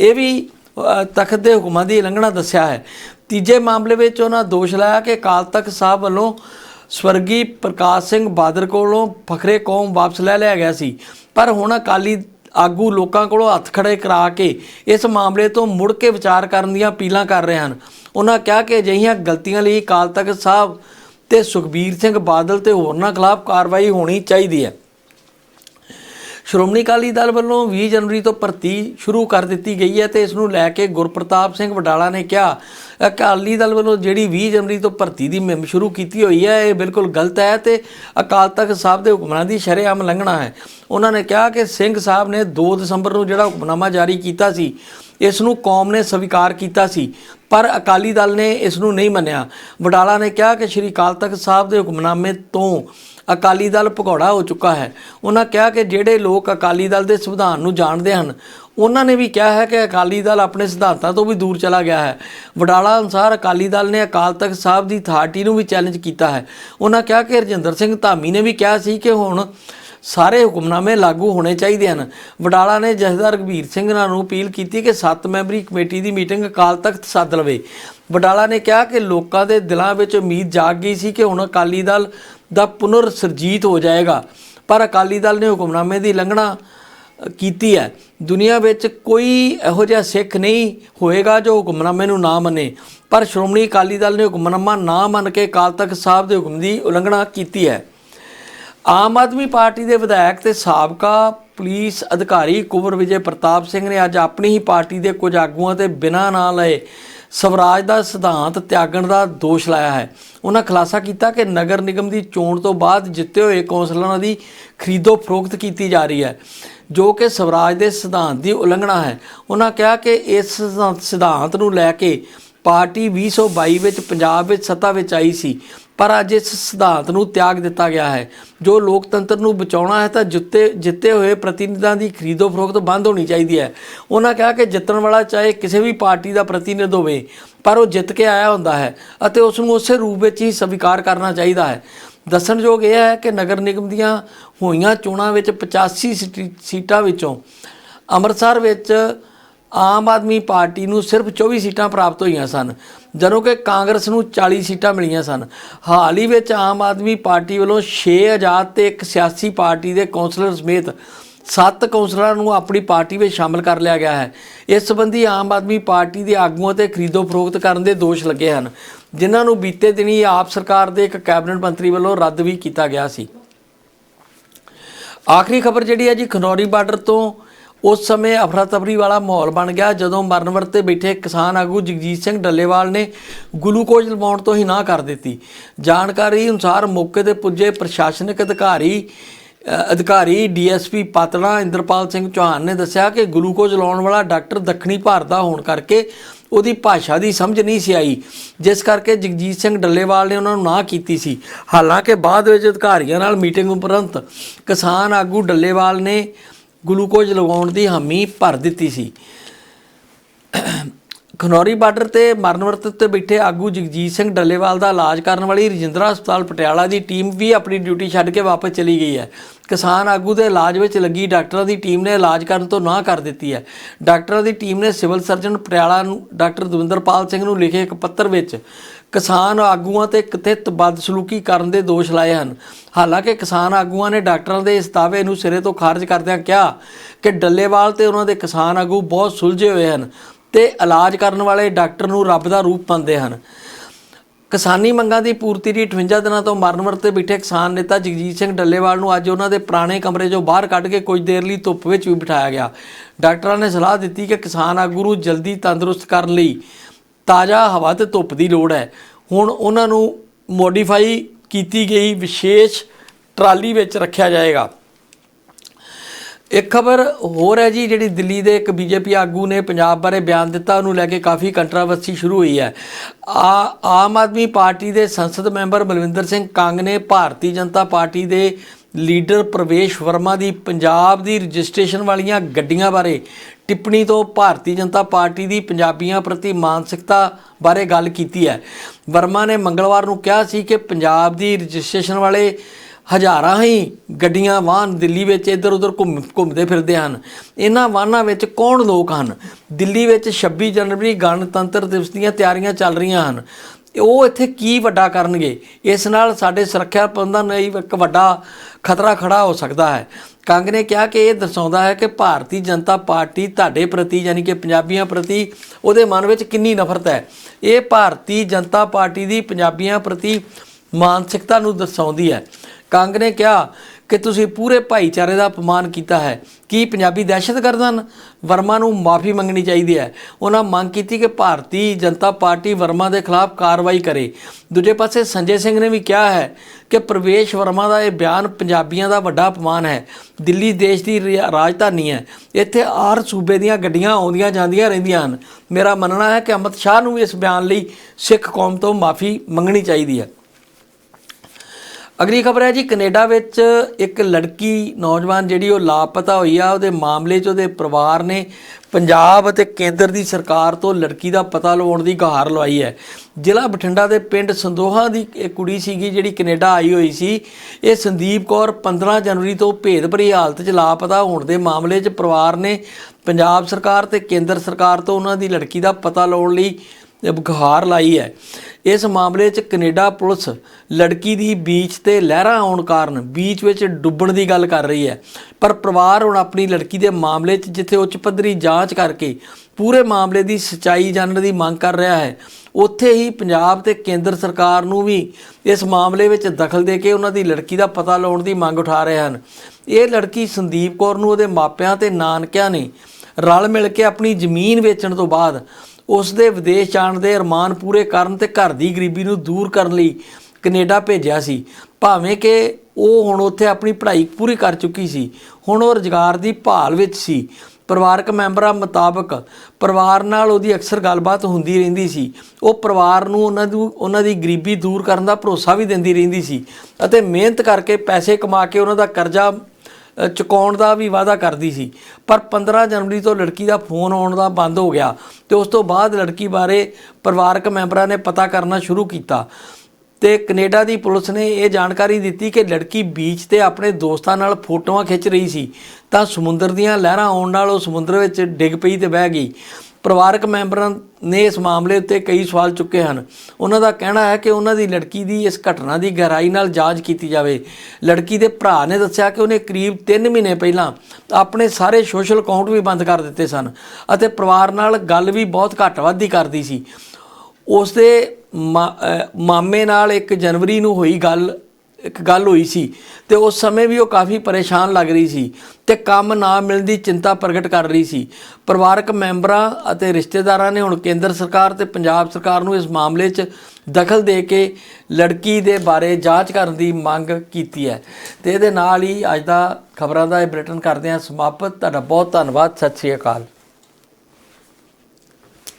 ਇਹ ਵੀ ਤਖਤ ਦੇ ਹੁਕਮਾਂ ਦੀ ਉਲੰਘਣਾ ਦੱਸਿਆ ਹੈ। ਤੀਜੇ ਮਾਮਲੇ ਵਿੱਚ ਉਹਨਾਂ ਦੋਸ਼ ਲਾਇਆ ਕਿ ਅਕਾਲ ਤਖਤ ਸਾਹਿਬ ਵੱਲੋਂ ਸਵਰਗੀ ਪ੍ਰਕਾਸ਼ ਸਿੰਘ ਬਾਦਲ ਕੋਲੋਂ ਫਖਰੇ ਕੌਮ ਵਾਪਸ ਲੈ ਲਿਆ ਗਿਆ ਸੀ। ਪਰ ਹੁਣ ਅਕਾਲੀ ਆਗੂ ਲੋਕਾਂ ਕੋਲੋਂ ਹੱਥ ਖੜੇ ਕਰਾ ਕੇ ਇਸ ਮਾਮਲੇ ਤੋਂ ਮੁੜ ਕੇ ਵਿਚਾਰ ਕਰਨ ਦੀਆਂ ਅਪੀਲਾਂ ਕਰ ਰਹੇ ਹਨ। ਉਹਨਾਂ ਕਿਹਾ ਕਿ ਅਜਿਹੀਆਂ ਗਲਤੀਆਂ ਲਈ ਅਕਾਲ ਤਖਤ ਸਾਹਿਬ ਤੇ ਸੁਖਬੀਰ ਸਿੰਘ ਬਾਦਲ ਤੇ ਹੋਰਨਾਂ ਖਿਲਾਫ ਕਾਰਵਾਈ ਹੋਣੀ ਚਾਹੀਦੀ ਹੈ। ਸ਼੍ਰੋਮਣੀ ਅਕਾਲੀ ਦਲ ਵੱਲੋਂ 20 ਜਨਵਰੀ ਤੋਂ ਭਰਤੀ ਸ਼ੁਰੂ ਕਰ ਦਿੱਤੀ ਗਈ ਹੈ ਤੇ ਇਸ ਨੂੰ ਲੈ ਕੇ ਗੁਰਪ੍ਰਤਾਪ ਸਿੰਘ ਵਡਾਲਾ ਨੇ ਕਿਹਾ, ਅਕਾਲੀ ਦਲ ਵੱਲੋਂ ਜਿਹੜੀ 20 ਜਨਵਰੀ ਤੋਂ ਭਰਤੀ ਦੀ ਮੁਹਿੰਮ ਸ਼ੁਰੂ ਕੀਤੀ ਹੋਈ ਹੈ, ਇਹ ਬਿਲਕੁਲ ਗਲਤ ਹੈ ਤੇ ਅਕਾਲ ਤਖਤ ਸਾਹਿਬ ਦੇ ਹੁਕਮਾਂ ਦੀ ਸ਼ਰੇਆਮ ਲੰਘਣਾ ਹੈ। ਉਹਨਾਂ ਨੇ ਕਿਹਾ ਕਿ ਸਿੰਘ ਸਾਹਿਬ ਨੇ 2 ਦਸੰਬਰ ਨੂੰ ਜਿਹੜਾ ਹੁਕਮਨਾਮਾ ਜਾਰੀ ਕੀਤਾ ਸੀ, ਇਸ ਨੂੰ ਕੌਮ ਨੇ ਸਵੀਕਾਰ ਕੀਤਾ ਸੀ, ਪਰ ਅਕਾਲੀ ਦਲ ਨੇ ਇਸ ਨੂੰ ਨਹੀਂ ਮੰਨਿਆ। ਵਡਾਲਾ ਨੇ ਕਿਹਾ ਕਿ ਸ਼੍ਰੀ ਅਕਾਲ ਤਖਤ ਸਾਹਿਬ ਦੇ ਹੁਕਮਨਾਮੇ ਤੋਂ ਅਕਾਲੀ ਦਲ ਭਗੌੜਾ ਹੋ ਚੁੱਕਾ ਹੈ। ਉਹਨਾਂ ਕਿਹਾ ਕਿ ਜਿਹੜੇ ਲੋਕ ਅਕਾਲੀ ਦਲ ਦੇ ਸੰਵਿਧਾਨ ਨੂੰ ਜਾਣਦੇ ਹਨ, ਉਹਨਾਂ ਨੇ ਵੀ ਕਿਹਾ ਹੈ ਕਿ ਅਕਾਲੀ ਦਲ ਆਪਣੇ ਸਿਧਾਂਤਾਂ ਤੋਂ ਵੀ ਦੂਰ ਚਲਾ ਗਿਆ ਹੈ। ਵਡਾਲਾ ਅਨੁਸਾਰ ਅਕਾਲੀ ਦਲ ਨੇ ਅਕਾਲ ਤਖਤ ਸਾਹਿਬ ਦੀ ਅਥਾਰਟੀ ਨੂੰ ਵੀ ਚੈਲੰਜ ਕੀਤਾ ਹੈ। ਉਹਨਾਂ ਕਿਹਾ ਕਿ ਰਜਿੰਦਰ ਸਿੰਘ ਧਾਮੀ ਨੇ ਵੀ ਕਿਹਾ ਸੀ ਕਿ ਹੁਣ ਸਾਰੇ ਹੁਕਮਨਾਮੇ ਲਾਗੂ ਹੋਣੇ ਚਾਹੀਦੇ ਹਨ। ਵਡਾਲਾ ਨੇ ਜਥੇਦਾਰ ਰਘਬੀਰ ਸਿੰਘ ਨਾਲ ਨੂੰ ਅਪੀਲ ਕੀਤੀ ਕਿ ਸੱਤ ਮੈਂਬਰੀ ਕਮੇਟੀ ਦੀ ਮੀਟਿੰਗ ਅਕਾਲ ਤਖਤ ਸੱਦ ਲਵੇ। ਵਡਾਲਾ ਨੇ ਕਿਹਾ ਕਿ ਲੋਕਾਂ ਦੇ ਦਿਲਾਂ ਵਿੱਚ ਉਮੀਦ ਜਾਗ ਗਈ ਸੀ ਕਿ ਹੁਣ ਅਕਾਲੀ ਦਲ ਦਾ ਪੁਨਰ ਸਰਜੀਤ ਹੋ ਜਾਏਗਾ। ਪਰ ਅਕਾਲੀ ਦਲ ਨੇ ਹੁਕਮਨਾਮੇ ਦੀ ਲੰਘਣਾ ਕੀਤੀ ਹੈ। ਦੁਨੀਆ ਵਿੱਚ ਕੋਈ ਇਹੋ ਜਿਹਾ ਸਿੱਖ ਨਹੀਂ ਹੋਏਗਾ ਜੋ ਹੁਕਮਨਾਮੇ ਨੂੰ ਨਾ ਮੰਨੇ। ਪਰ ਸ਼੍ਰੋਮਣੀ ਅਕਾਲੀ ਦਲ ਨੇ ਹੁਕਮਨਾਮਾ ਨਾ ਮੰਨ ਕੇ ਅਕਾਲ ਤਖਤ ਸਾਹਿਬ ਦੇ ਹੁਕਮ ਦੀ ਉਲੰਘਣਾ ਕੀਤੀ ਹੈ। ਆਮ ਆਦਮੀ ਪਾਰਟੀ ਦੇ ਵਿਧਾਇਕ ਤੇ ਸਾਬਕਾ ਪੁਲਿਸ ਅਧਿਕਾਰੀ ਕੁਵਰ ਵਿਜੇ ਪ੍ਰਤਾਪ ਸਿੰਘ ਨੇ ਅੱਜ ਆਪਣੀ ਹੀ ਪਾਰਟੀ ਦੇ ਕੁਝ ਆਗੂਆਂ ਤੇ ਬਿਨਾਂ ਨਾਂ ਲਏ ਸਵਰਾਜ ਦਾ ਸਿਧਾਂਤ ਤਿਆਗਣ ਦਾ ਦੋਸ਼ ਲਾਇਆ ਹੈ। ਉਹਨਾਂ ਖੁਲਾਸਾ ਕੀਤਾ ਕਿ ਨਗਰ ਨਿਗਮ ਦੀ ਚੋਣ ਤੋਂ ਬਾਅਦ ਜਿੱਤੇ ਹੋਏ ਕੌਂਸਲਰਾਂ ਦੀ ਖਰੀਦੋ ਫਰੋਖਤ ਕੀਤੀ ਜਾ ਰਹੀ ਹੈ, ਜੋ ਕਿ ਸਵਰਾਜ ਦੇ ਸਿਧਾਂਤ ਦੀ ਉਲੰਘਣਾ ਹੈ। ਉਹਨਾਂ ਕਿਹਾ ਕਿ ਇਸ ਸਿਧਾਂਤ- ਸਿਧਾਂਤ ਨੂੰ ਲੈ ਕੇ ਪਾਰਟੀ 2022 ਵਿੱਚ ਪੰਜਾਬ ਵਿੱਚ ਸੱਤਾ ਵਿੱਚ ਆਈ ਸੀ। ਪਰ ਅੱਜ ਇਸ ਸਿਧਾਂਤ ਨੂੰ ਤਿਆਗ ਦਿੱਤਾ ਗਿਆ ਹੈ। ਜੋ ਲੋਕਤੰਤਰ ਨੂੰ ਬਚਾਉਣਾ ਹੈ ਤਾਂ ਜਿੱਤੇ ਜਿੱਤੇ ਹੋਏ ਪ੍ਰਤੀਨਿਧਾਂ ਦੀ ਖਰੀਦੋ ਫਰੋਖਤ ਬੰਦ ਹੋਣੀ ਚਾਹੀਦੀ ਹੈ। ਉਹਨਾਂ ਕਿਹਾ ਕਿ ਜਿੱਤਣ ਵਾਲਾ ਚਾਹੇ ਕਿਸੇ ਵੀ ਪਾਰਟੀ ਦਾ ਪ੍ਰਤੀਨਿਧ ਹੋਵੇ, ਪਰ ਉਹ ਜਿੱਤ ਕੇ ਆਇਆ ਹੁੰਦਾ ਹੈ ਅਤੇ ਉਸ ਨੂੰ ਉਸੇ ਰੂਪ ਵਿੱਚ ਹੀ ਸਵੀਕਾਰ ਕਰਨਾ ਚਾਹੀਦਾ ਹੈ। ਦੱਸਣਯੋਗ ਇਹ ਹੈ ਕਿ ਨਗਰ ਨਿਗਮ ਦੀਆਂ ਹੋਈਆਂ ਚੋਣਾਂ ਵਿੱਚ 85 ਸੀਟੀ- ਸੀਟਾਂ ਵਿੱਚੋਂ ਅੰਮ੍ਰਿਤਸਰ ਵਿੱਚ ਆਮ ਆਦਮੀ ਪਾਰਟੀ ਨੂੰ ਸਿਰਫ 24 ਸੀਟਾਂ ਪ੍ਰਾਪਤ ਹੋਈਆਂ ਸਨ, ਜਦੋਂ ਕਿ ਕਾਂਗਰਸ ਨੂੰ 40 ਸੀਟਾਂ ਮਿਲੀਆਂ ਸਨ। ਹਾਲ ਹੀ ਵਿੱਚ ਆਮ ਆਦਮੀ ਪਾਰਟੀ ਵੱਲੋਂ 6 ਆਜ਼ਾਦ ਤੇ ਇੱਕ ਸਿਆਸੀ ਪਾਰਟੀ ਦੇ ਕੌਂਸਲਰ ਸਮੇਤ ਸੱਤ ਕੌਂਸਲਰਾਂ ਨੂੰ ਆਪਣੀ ਪਾਰਟੀ ਵਿੱਚ ਸ਼ਾਮਲ ਕਰ ਲਿਆ ਗਿਆ ਹੈ। ਇਸ ਸੰਬੰਧੀ ਆਮ ਆਦਮੀ ਪਾਰਟੀ ਦੇ ਆਗੂਆਂ ਤੇ ਖਰੀਦੋ ਫਰੋਖਤ ਕਰਨ ਦੇ ਦੋਸ਼ ਲੱਗੇ ਹਨ, ਜਿਨ੍ਹਾਂ ਨੂੰ ਬੀਤੇ ਦਿਨੀ ਆਪ ਸਰਕਾਰ ਦੇ ਇੱਕ ਕੈਬਨਿਟ ਮੰਤਰੀ ਵੱਲੋਂ ਰੱਦ ਵੀ ਕੀਤਾ ਗਿਆ ਸੀ। ਆਖਰੀ ਖਬਰ ਜਿਹੜੀ ਹੈ ਜੀ, ਖਨੌਰੀ ਬਾਰਡਰ ਤੋਂ ਉਸ ਸਮੇਂ ਅਫਰਾਤਫਰੀ ਵਾਲਾ ਮਾਹੌਲ ਬਣ ਗਿਆ ਜਦੋਂ ਮਰਨਵਰ ਤੇ ਬੈਠੇ ਕਿਸਾਨ ਆਗੂ ਜਗਜੀਤ ਸਿੰਘ ਡੱਲੇਵਾਲ ਨੇ ਗਲੂਕੋਜ਼ ਲਵਾਉਣ ਤੋਂ ਹੀ ਨਾ ਕਰ ਦਿੱਤੀ। ਜਾਣਕਾਰੀ ਅਨੁਸਾਰ ਮੌਕੇ ਤੇ ਪੁੱਜੇ ਪ੍ਰਸ਼ਾਸਨਿਕ ਅਧਿਕਾਰੀ ਅ, ਅਧਿਕਾਰੀ ਡੀਐਸਪੀ ਪਾਤੜਾ ਇੰਦਰਪਾਲ ਸਿੰਘ ਚੌਹਾਨ ਨੇ ਦੱਸਿਆ ਕਿ ਗਲੂਕੋਜ਼ ਲਾਉਣ ਵਾਲਾ ਡਾਕਟਰ ਦੱਖਣੀ ਭਾਰਤ ਦਾ ਹੋਣ ਕਰਕੇ ਉਹਦੀ ਭਾਸ਼ਾ ਦੀ ਸਮਝ ਨਹੀਂ ਸੀ ਆਈ ਜਿਸ ਕਰਕੇ ਜਗਜੀਤ ਸਿੰਘ ਡੱਲੇਵਾਲ ਨੇ ਉਹਨਾਂ ਨੂੰ ਨਾ ਕੀਤੀ ਸੀ। ਹਾਲਾਂਕਿ ਬਾਅਦ ਵਿੱਚ ਅਧਿਕਾਰੀਆਂ ਨਾਲ ਮੀਟਿੰਗ ਉਪਰੰਤ ਕਿਸਾਨ ਆਗੂ ਡੱਲੇਵਾਲ ਨੇ ਗਲੂਕੋਜ਼ ਲਗਾਉਣ ਦੀ ਹਾਮੀ ਭਰ ਦਿੱਤੀ ਸੀ। ਖਨੌਰੀ ਬਾਰਡਰ ਤੇ ਮਰਨ ਤੇ ਬੈਠੇ ਆਗੂ ਜਗਜੀਤ ਸਿੰਘ ਡੱਲੇਵਾਲ ਦਾ ਇਲਾਜ ਕਰਨ ਵਾਲੀ ਰਜਿੰਦਰਾ ਹਸਪਤਾਲ ਪਟਿਆਲਾ ਦੀ ਟੀਮ ਵੀ ਆਪਣੀ ਡਿਊਟੀ ਛੱਡ ਕੇ ਵਾਪਸ ਚਲੀ ਗਈ ਹੈ। ਕਿਸਾਨ ਆਗੂ ਦੇ ਇਲਾਜ ਵਿੱਚ ਲੱਗੀ ਡਾਕਟਰਾਂ ਦੀ ਟੀਮ ਨੇ ਇਲਾਜ ਕਰਨ ਤੋਂ ਨਾ ਕਰ ਦਿੱਤੀ ਹੈ। ਡਾਕਟਰਾਂ ਦੀ ਟੀਮ ਨੇ ਸਿਵਲ ਸਰਜਨ ਪਟਿਆਲਾ ਨੂੰ ਡਾਕਟਰ ਦਵਿੰਦਰਪਾਲ ਸਿੰਘ ਨੂੰ ਲਿਖੇ ਇੱਕ ਪੱਤਰ ਵਿੱਚ, ਕਿਸਾਨ ਆਗੂਆਂ ਤੇ ਕਥਿਤ ਬਦਸਲੂਕੀ ਕਰਨ ਦੇ ਦੋਸ਼ ਲਾਏ ਹਨ। ਹਾਲਾਂਕਿ ਕਿਸਾਨ ਆਗੂਆਂ ਨੇ ਡਾਕਟਰਾਂ ਦੇ ਇਸ ਦਾਅਵੇ ਨੂੰ ਸਿਰੇ ਤੋਂ ਖਾਰਜ ਕਰਦਿਆਂ ਕਿਹਾ ਕਿ ਡੱਲੇਵਾਲ ਤੇ ਉਹਨਾਂ ਦੇ ਕਿਸਾਨ ਆਗੂ ਬਹੁਤ ਸੁਲਝੇ ਹੋਏ ਹਨ। ਤੇ ਇਲਾਜ ਕਰਨ ਵਾਲੇ ਡਾਕਟਰ ਨੂੰ ਰੱਬ ਦਾ ਰੂਪ ਮੰਨਦੇ ਹਨ। ਕਿਸਾਨੀ ਮੰਗਾਂ ਦੀ ਪੂਰਤੀ ਦੀ 58 ਦਿਨਾਂ ਤੋਂ ਮਰਨ ਤੇ ਬੈਠੇ ਕਿਸਾਨ ਨੇਤਾ ਜਗਜੀਤ ਸਿੰਘ ਡੱਲੇਵਾਲ ਨੂੰ ਅੱਜ ਉਹਨਾਂ ਦੇ ਪੁਰਾਣੇ ਕਮਰੇ 'ਚੋਂ ਬਾਹਰ ਕੱਢ ਕੇ ਕੁਝ ਦੇਰ ਲਈ ਧੁੱਪ ਵਿੱਚ ਵੀ ਬਿਠਾਇਆ ਗਿਆ। ਡਾਕਟਰਾਂ ਨੇ ਸਲਾਹ ਦਿੱਤੀ ਕਿ ਕਿਸਾਨ ਆਗੂ ਨੂੰ ਜਲਦੀ ਤੰਦਰੁਸਤ ਕਰਨ ਲਈ ਤਾਜ਼ਾ ਹਵਾ ਤੇ ਧੁੱਪ ਦੀ ਲੋੜ ਹੈ। ਹੁਣ ਉਹਨਾਂ ਨੂੰ ਮੋਡੀਫਾਈ ਕੀਤੀ ਗਈ ਵਿਸ਼ੇਸ਼ ਟਰਾਲੀ ਵਿੱਚ ਰੱਖਿਆ ਜਾਏਗਾ। ਇੱਕ ਖਬਰ ਹੋਰ ਹੈ ਜੀ, ਜਿਹੜੀ ਦਿੱਲੀ ਦੇ ਇੱਕ ਬੀਜੇਪੀ ਆਗੂ ਨੇ ਪੰਜਾਬ ਬਾਰੇ ਬਿਆਨ ਦਿੱਤਾ, ਉਹਨੂੰ ਲੈ ਕੇ ਕਾਫੀ ਕੰਟਰੋਵਰਸੀ ਸ਼ੁਰੂ ਹੋਈ ਹੈ। ਆ, ਆਮ ਆਦਮੀ ਪਾਰਟੀ ਦੇ ਸੰਸਦ ਮੈਂਬਰ ਬਲਵਿੰਦਰ ਸਿੰਘ ਕੰਗ ਨੇ ਭਾਰਤੀ ਜਨਤਾ ਪਾਰਟੀ ਦੇ ਲੀਡਰ ਪ੍ਰਵੇਸ਼ ਵਰਮਾ ਦੀ ਪੰਜਾਬ ਦੀ ਰਜਿਸਟ੍ਰੇਸ਼ਨ ਵਾਲੀਆਂ ਗੱਡੀਆਂ ਬਾਰੇ ਟਿੱਪਣੀ ਤੋਂ ਭਾਰਤੀ ਜਨਤਾ ਪਾਰਟੀ ਦੀ ਪੰਜਾਬੀਆਂ ਪ੍ਰਤੀ ਮਾਨਸਿਕਤਾ ਬਾਰੇ ਗੱਲ ਕੀਤੀ ਹੈ। ਵਰਮਾ ਨੇ ਮੰਗਲਵਾਰ ਨੂੰ ਕਿਹਾ ਸੀ ਕਿ ਪੰਜਾਬ ਦੀ ਰਜਿਸਟ੍ਰੇਸ਼ਨ ਵਾਲੇ ਹਜ਼ਾਰਾਂ ਹੀ ਗੱਡੀਆਂ, ਵਾਹਨ ਦਿੱਲੀ ਵਿੱਚ ਇੱਧਰ ਉੱਧਰ ਘੁੰਮ, ਘੁੰਮਦੇ ਫਿਰਦੇ ਹਨ। ਇਹਨਾਂ ਵਾਹਨਾਂ ਵਿੱਚ ਕੌਣ ਲੋਕ ਹਨ? ਦਿੱਲੀ ਵਿੱਚ 26 ਜਨਵਰੀ ਗਣਤੰਤਰ ਦਿਵਸ ਦੀਆਂ ਤਿਆਰੀਆਂ ਚੱਲ ਰਹੀਆਂ ਹਨ। ਉਹ ਇੱਥੇ ਕੀ ਵੱਡਾ ਕਰਨਗੇ? ਇਸ ਨਾਲ ਸਾਡੇ ਸੁਰੱਖਿਆ ਪ੍ਰਬੰਧਨ ਲਈ ਇੱਕ ਵੱਡਾ ਖਤਰਾ ਖੜਾ ਹੋ ਸਕਦਾ ਹੈ। ਕੰਗ ਨੇ ਕਿਹਾ ਕਿ ਇਹ ਦਰਸਾਉਂਦਾ ਹੈ ਕਿ ਭਾਰਤੀ ਜਨਤਾ ਪਾਰਟੀ ਤੁਹਾਡੇ ਪ੍ਰਤੀ, ਯਾਨੀ ਕਿ ਪੰਜਾਬੀਆਂ ਪ੍ਰਤੀ, ਉਹਦੇ ਮਨ ਵਿੱਚ ਕਿੰਨੀ ਨਫ਼ਰਤ ਹੈ? ਇਹ ਭਾਰਤੀ ਜਨਤਾ ਪਾਰਟੀ ਦੀ ਪੰਜਾਬੀਆਂ ਪ੍ਰਤੀ ਮਾਨਸਿਕਤਾ ਨੂੰ ਦਰਸਾਉਂਦੀ ਹੈ। ਕੰਗ ਨੇ ਕਿਹਾ ਕਿ ਤੁਸੀਂ ਪੂਰੇ ਭਾਈਚਾਰੇ ਦਾ ਅਪਮਾਨ ਕੀਤਾ ਹੈ। ਕੀ ਪੰਜਾਬੀ ਦਹਿਸ਼ਤਗਰਦ ਹਨ? ਵਰਮਾ ਨੂੰ ਮਾਫੀ ਮੰਗਣੀ ਚਾਹੀਦੀ ਹੈ। ਉਹਨਾਂ ਮੰਗ ਕੀਤੀ ਕਿ ਭਾਰਤੀ ਜਨਤਾ ਪਾਰਟੀ ਵਰਮਾ ਦੇ ਖਿਲਾਫ ਕਾਰਵਾਈ ਕਰੇ। ਦੂਜੇ ਪਾਸੇ ਸੰਜੇ ਸਿੰਘ ਨੇ ਵੀ ਕਿਹਾ ਹੈ ਕਿ ਪ੍ਰਵੇਸ਼ ਵਰਮਾ ਦਾ ਇਹ ਬਿਆਨ ਪੰਜਾਬੀਆਂ ਦਾ ਵੱਡਾ ਅਪਮਾਨ ਹੈ। ਦਿੱਲੀ ਦੇਸ਼ ਦੀ ਰਿਆ- ਰਾਜਧਾਨੀ ਹੈ। ਇੱਥੇ ਆਰ ਸੂਬੇ ਦੀਆਂ ਗੱਡੀਆਂ ਆਉਂਦੀਆਂ ਜਾਂਦੀਆਂ ਰਹਿੰਦੀਆਂ ਹਨ। ਮੇਰਾ ਮੰਨਣਾ ਹੈ ਕਿ ਅਮਿਤ ਸ਼ਾਹ ਨੂੰ ਵੀ ਇਸ ਬਿਆਨ ਲਈ ਸਿੱਖ ਕੌਮ ਤੋਂ ਮਾਫੀ ਮੰਗਣੀ ਚਾਹੀਦੀ ਹੈ। ਅਗਲੀ ਖਬਰ ਹੈ ਜੀ, ਕੈਨੇਡਾ ਵਿੱਚ ਇੱਕ ਲੜਕੀ ਨੌਜਵਾਨ ਜਿਹੜੀ ਉਹ ਲਾਪਤਾ ਹੋਈ ਆ, ਉਹਦੇ ਮਾਮਲੇ 'ਚ ਉਹਦੇ ਪਰਿਵਾਰ ਨੇ ਪੰਜਾਬ ਅਤੇ ਕੇਂਦਰ ਦੀ ਸਰਕਾਰ ਤੋਂ ਲੜਕੀ ਦਾ ਪਤਾ ਲਵਾਉਣ ਦੀ ਗੁਹਾਰ ਲਵਾਈ ਹੈ। ਜ਼ਿਲ੍ਹਾ ਬਠਿੰਡਾ ਦੇ ਪਿੰਡ ਸੰਦੋਹਾ ਦੀ ਇਹ ਕੁੜੀ ਸੀਗੀ ਜਿਹੜੀ ਕੈਨੇਡਾ ਆਈ ਹੋਈ ਸੀ। ਇਹ ਸੰਦੀਪ ਕੌਰ 15 ਜਨਵਰੀ ਤੋਂ ਭੇਦਭਰੀ ਹਾਲਤ 'ਚ ਲਾਪਤਾ ਹੋਣ ਦੇ ਮਾਮਲੇ 'ਚ ਪਰਿਵਾਰ ਨੇ ਪੰਜਾਬ ਸਰਕਾਰ ਤੇ ਕੇਂਦਰ ਸਰਕਾਰ ਤੋਂ ਉਹਨਾਂ ਦੀ ਲੜਕੀ ਦਾ ਪਤਾ ਲਾਉਣ ਲਈ ਗੁਹਾਰ ਲਾਈ ਹੈ। ਇਸ ਮਾਮਲੇ 'ਚ ਕੈਨੇਡਾ ਪੁਲਿਸ ਲੜਕੀ ਦੀ ਬੀਚ ਤੇ ਲਹਿਰਾਂ ਆਉਣ ਕਾਰਨ ਬੀਚ ਵਿੱਚ ਡੁੱਬਣ ਦੀ ਗੱਲ ਕਰ ਰਹੀ ਹੈ। ਪਰ ਪਰਿਵਾਰ ਹੁਣ ਆਪਣੀ ਲੜਕੀ ਦੇ ਮਾਮਲੇ 'ਚ, ਜਿੱਥੇ ਉੱਚ ਪੱਧਰੀ ਜਾਂਚ ਕਰਕੇ ਪੂਰੇ ਮਾਮਲੇ ਦੀ ਸਚਾਈ ਜਾਣਨ ਦੀ ਮੰਗ ਕਰ ਰਿਹਾ ਹੈ, ਉੱਥੇ ਹੀ ਪੰਜਾਬ ਤੇ ਕੇਂਦਰ ਸਰਕਾਰ ਨੂੰ ਵੀ ਇਸ ਮਾਮਲੇ ਵਿੱਚ ਦਖਲ ਦੇ ਕੇ ਉਹਨਾਂ ਦੀ ਲੜਕੀ ਦਾ ਪਤਾ ਲਾਉਣ ਦੀ ਮੰਗ ਉਠਾ ਰਹੇ ਹਨ। ਇਹ ਲੜਕੀ ਸੰਦੀਪ ਕੌਰ ਨੂੰ ਉਹਦੇ ਮਾਪਿਆਂ ਤੇ ਨਾਨਕਿਆਂ ਨੇ ਰਲ ਮਿਲ ਕੇ ਆਪਣੀ ਜ਼ਮੀਨ ਵੇਚਣ ਤੋਂ ਬਾਅਦ ਉਸ ਦੇ ਵਿਦੇਸ਼ ਜਾਣ ਦੇ ਅਰਮਾਨ ਪੂਰੇ ਕਰਨ ਤੇ ਘਰ ਦੀ ਗਰੀਬੀ ਨੂੰ ਦੂਰ ਕਰਨ ਲਈ ਕੈਨੇਡਾ ਭੇਜਿਆ ਸੀ। ਭਾਵੇਂ ਕਿ ਉਹ ਹੁਣ ਉੱਥੇ ਆਪਣੀ ਪੜ੍ਹਾਈ ਪੂਰੀ ਕਰ ਚੁੱਕੀ ਸੀ, ਹੁਣ ਉਹ ਰੁਜ਼ਗਾਰ ਦੀ ਭਾਲ ਵਿੱਚ ਸੀ। ਪਰਿਵਾਰਕ ਮੈਂਬਰਾਂ ਮੁਤਾਬਕ ਪਰਿਵਾਰ ਨਾਲ ਉਹਦੀ ਅਕਸਰ ਗੱਲਬਾਤ ਹੁੰਦੀ ਰਹਿੰਦੀ ਸੀ। ਉਹ ਪਰਿਵਾਰ ਨੂੰ ਉਹਨਾਂ ਨੂੰ, ਉਹਨਾਂ ਦੀ ਗਰੀਬੀ ਦੂਰ ਕਰਨ ਦਾ ਭਰੋਸਾ ਵੀ ਦਿੰਦੀ ਰਹਿੰਦੀ ਸੀ ਅਤੇ ਮਿਹਨਤ ਕਰਕੇ ਪੈਸੇ ਕਮਾ ਕੇ ਉਹਨਾਂ ਦਾ ਕਰਜ਼ਾ ਚੁਕਾਉਣ ਦਾ ਵੀ ਵਾਅਦਾ ਕਰਦੀ ਸੀ। ਪਰ 15 ਜਨਵਰੀ ਤੋਂ ਲੜਕੀ ਦਾ ਫੋਨ ਆਉਣ ਦਾ ਬੰਦ ਹੋ ਗਿਆ ਤੇ ਉਸ ਤੋਂ ਬਾਅਦ ਲੜਕੀ ਬਾਰੇ ਪਰਿਵਾਰਕ ਮੈਂਬਰਾਂ ਨੇ ਪਤਾ ਕਰਨਾ ਸ਼ੁਰੂ ਕੀਤਾ। ਤੇ ਕੈਨੇਡਾ ਦੀ ਪੁਲਿਸ ਨੇ ਇਹ ਜਾਣਕਾਰੀ ਦਿੱਤੀ ਕਿ ਲੜਕੀ ਬੀਚ ਤੇ ਆਪਣੇ ਦੋਸਤਾਂ ਨਾਲ ਫੋਟੋਆਂ ਖਿੱਚ ਰਹੀ ਸੀ। ਤਾਂ ਸਮੁੰਦਰ ਦੀਆਂ ਲਹਿਰਾਂ ਆਉਣ ਨਾਲ ਉਹ ਸਮੁੰਦਰ ਵਿੱਚ ਡਿੱਗ ਪਈ ਤੇ ਬਹਿ ਗਈ। ਪਰਿਵਾਰਕ ਮੈਂਬਰਾਂ ਨੇ ਇਸ ਮਾਮਲੇ ਉੱਤੇ ਕਈ ਸਵਾਲ ਚੁੱਕੇ ਹਨ। ਉਹਨਾਂ ਦਾ ਕਹਿਣਾ ਹੈ ਕਿ ਉਹਨਾਂ ਦੀ ਲੜਕੀ ਦੀ ਇਸ ਘਟਨਾ ਦੀ ਗਹਿਰਾਈ ਨਾਲ ਜਾਂਚ ਕੀਤੀ ਜਾਵੇ। ਲੜਕੀ ਦੇ ਭਰਾ ਨੇ ਦੱਸਿਆ ਕਿ ਉਹਨੇ ਕਰੀਬ 3 ਮਹੀਨੇ ਪਹਿਲਾਂ ਆਪਣੇ ਸਾਰੇ ਸੋਸ਼ਲ ਅਕਾਊਂਟ ਵੀ ਬੰਦ ਕਰ ਦਿੱਤੇ ਸਨ ਅਤੇ ਪਰਿਵਾਰ ਨਾਲ ਗੱਲ ਵੀ ਬਹੁਤ ਘੱਟ ਵੱਧ ਕਰਦੀ ਸੀ। ਉਸ ਦੇ ਮਾ- ਮਾਮੇ ਨਾਲ 1 ਜਨਵਰੀ ਨੂੰ ਹੋਈ ਗੱਲ ਇੱਕ ਗੱਲ ਹੋਈ ਸੀ ਤੇ ਉਸ ਸਮੇਂ ਵੀ ਉਹ ਕਾਫੀ ਪਰੇਸ਼ਾਨ ਲੱਗ ਰਹੀ ਸੀ ਤੇ ਕੰਮ ਨਾ ਮਿਲਣ ਦੀ ਚਿੰਤਾ ਪ੍ਰਗਟ ਕਰ ਰਹੀ ਸੀ। ਪਰਿਵਾਰਕ ਮੈਂਬਰਾਂ ਅਤੇ ਰਿਸ਼ਤੇਦਾਰਾਂ ਨੇ ਹੁਣ ਕੇਂਦਰ ਸਰਕਾਰ ਤੇ ਪੰਜਾਬ ਸਰਕਾਰ ਨੂੰ ਇਸ ਮਾਮਲੇ 'ਚ ਦਖਲ ਦੇ ਕੇ ਲੜਕੀ ਦੇ ਬਾਰੇ ਜਾਂਚ ਕਰਨ ਦੀ ਮੰਗ ਕੀਤੀ ਹੈ। ਤੇ ਇਹਦੇ ਨਾਲ ਹੀ ਅੱਜ ਦਾ ਖਬਰਾਂ ਦਾ ਇਹ ਬੁਲੇਟਿਨ ਕਰਦੇ ਹਾਂ। ਸਮਾਪਤ। ਤੁਹਾਡਾ ਬਹੁਤ ਧੰਨਵਾਦ। ਸਤਿ ਸ਼੍ਰੀ ਅਕਾਲ।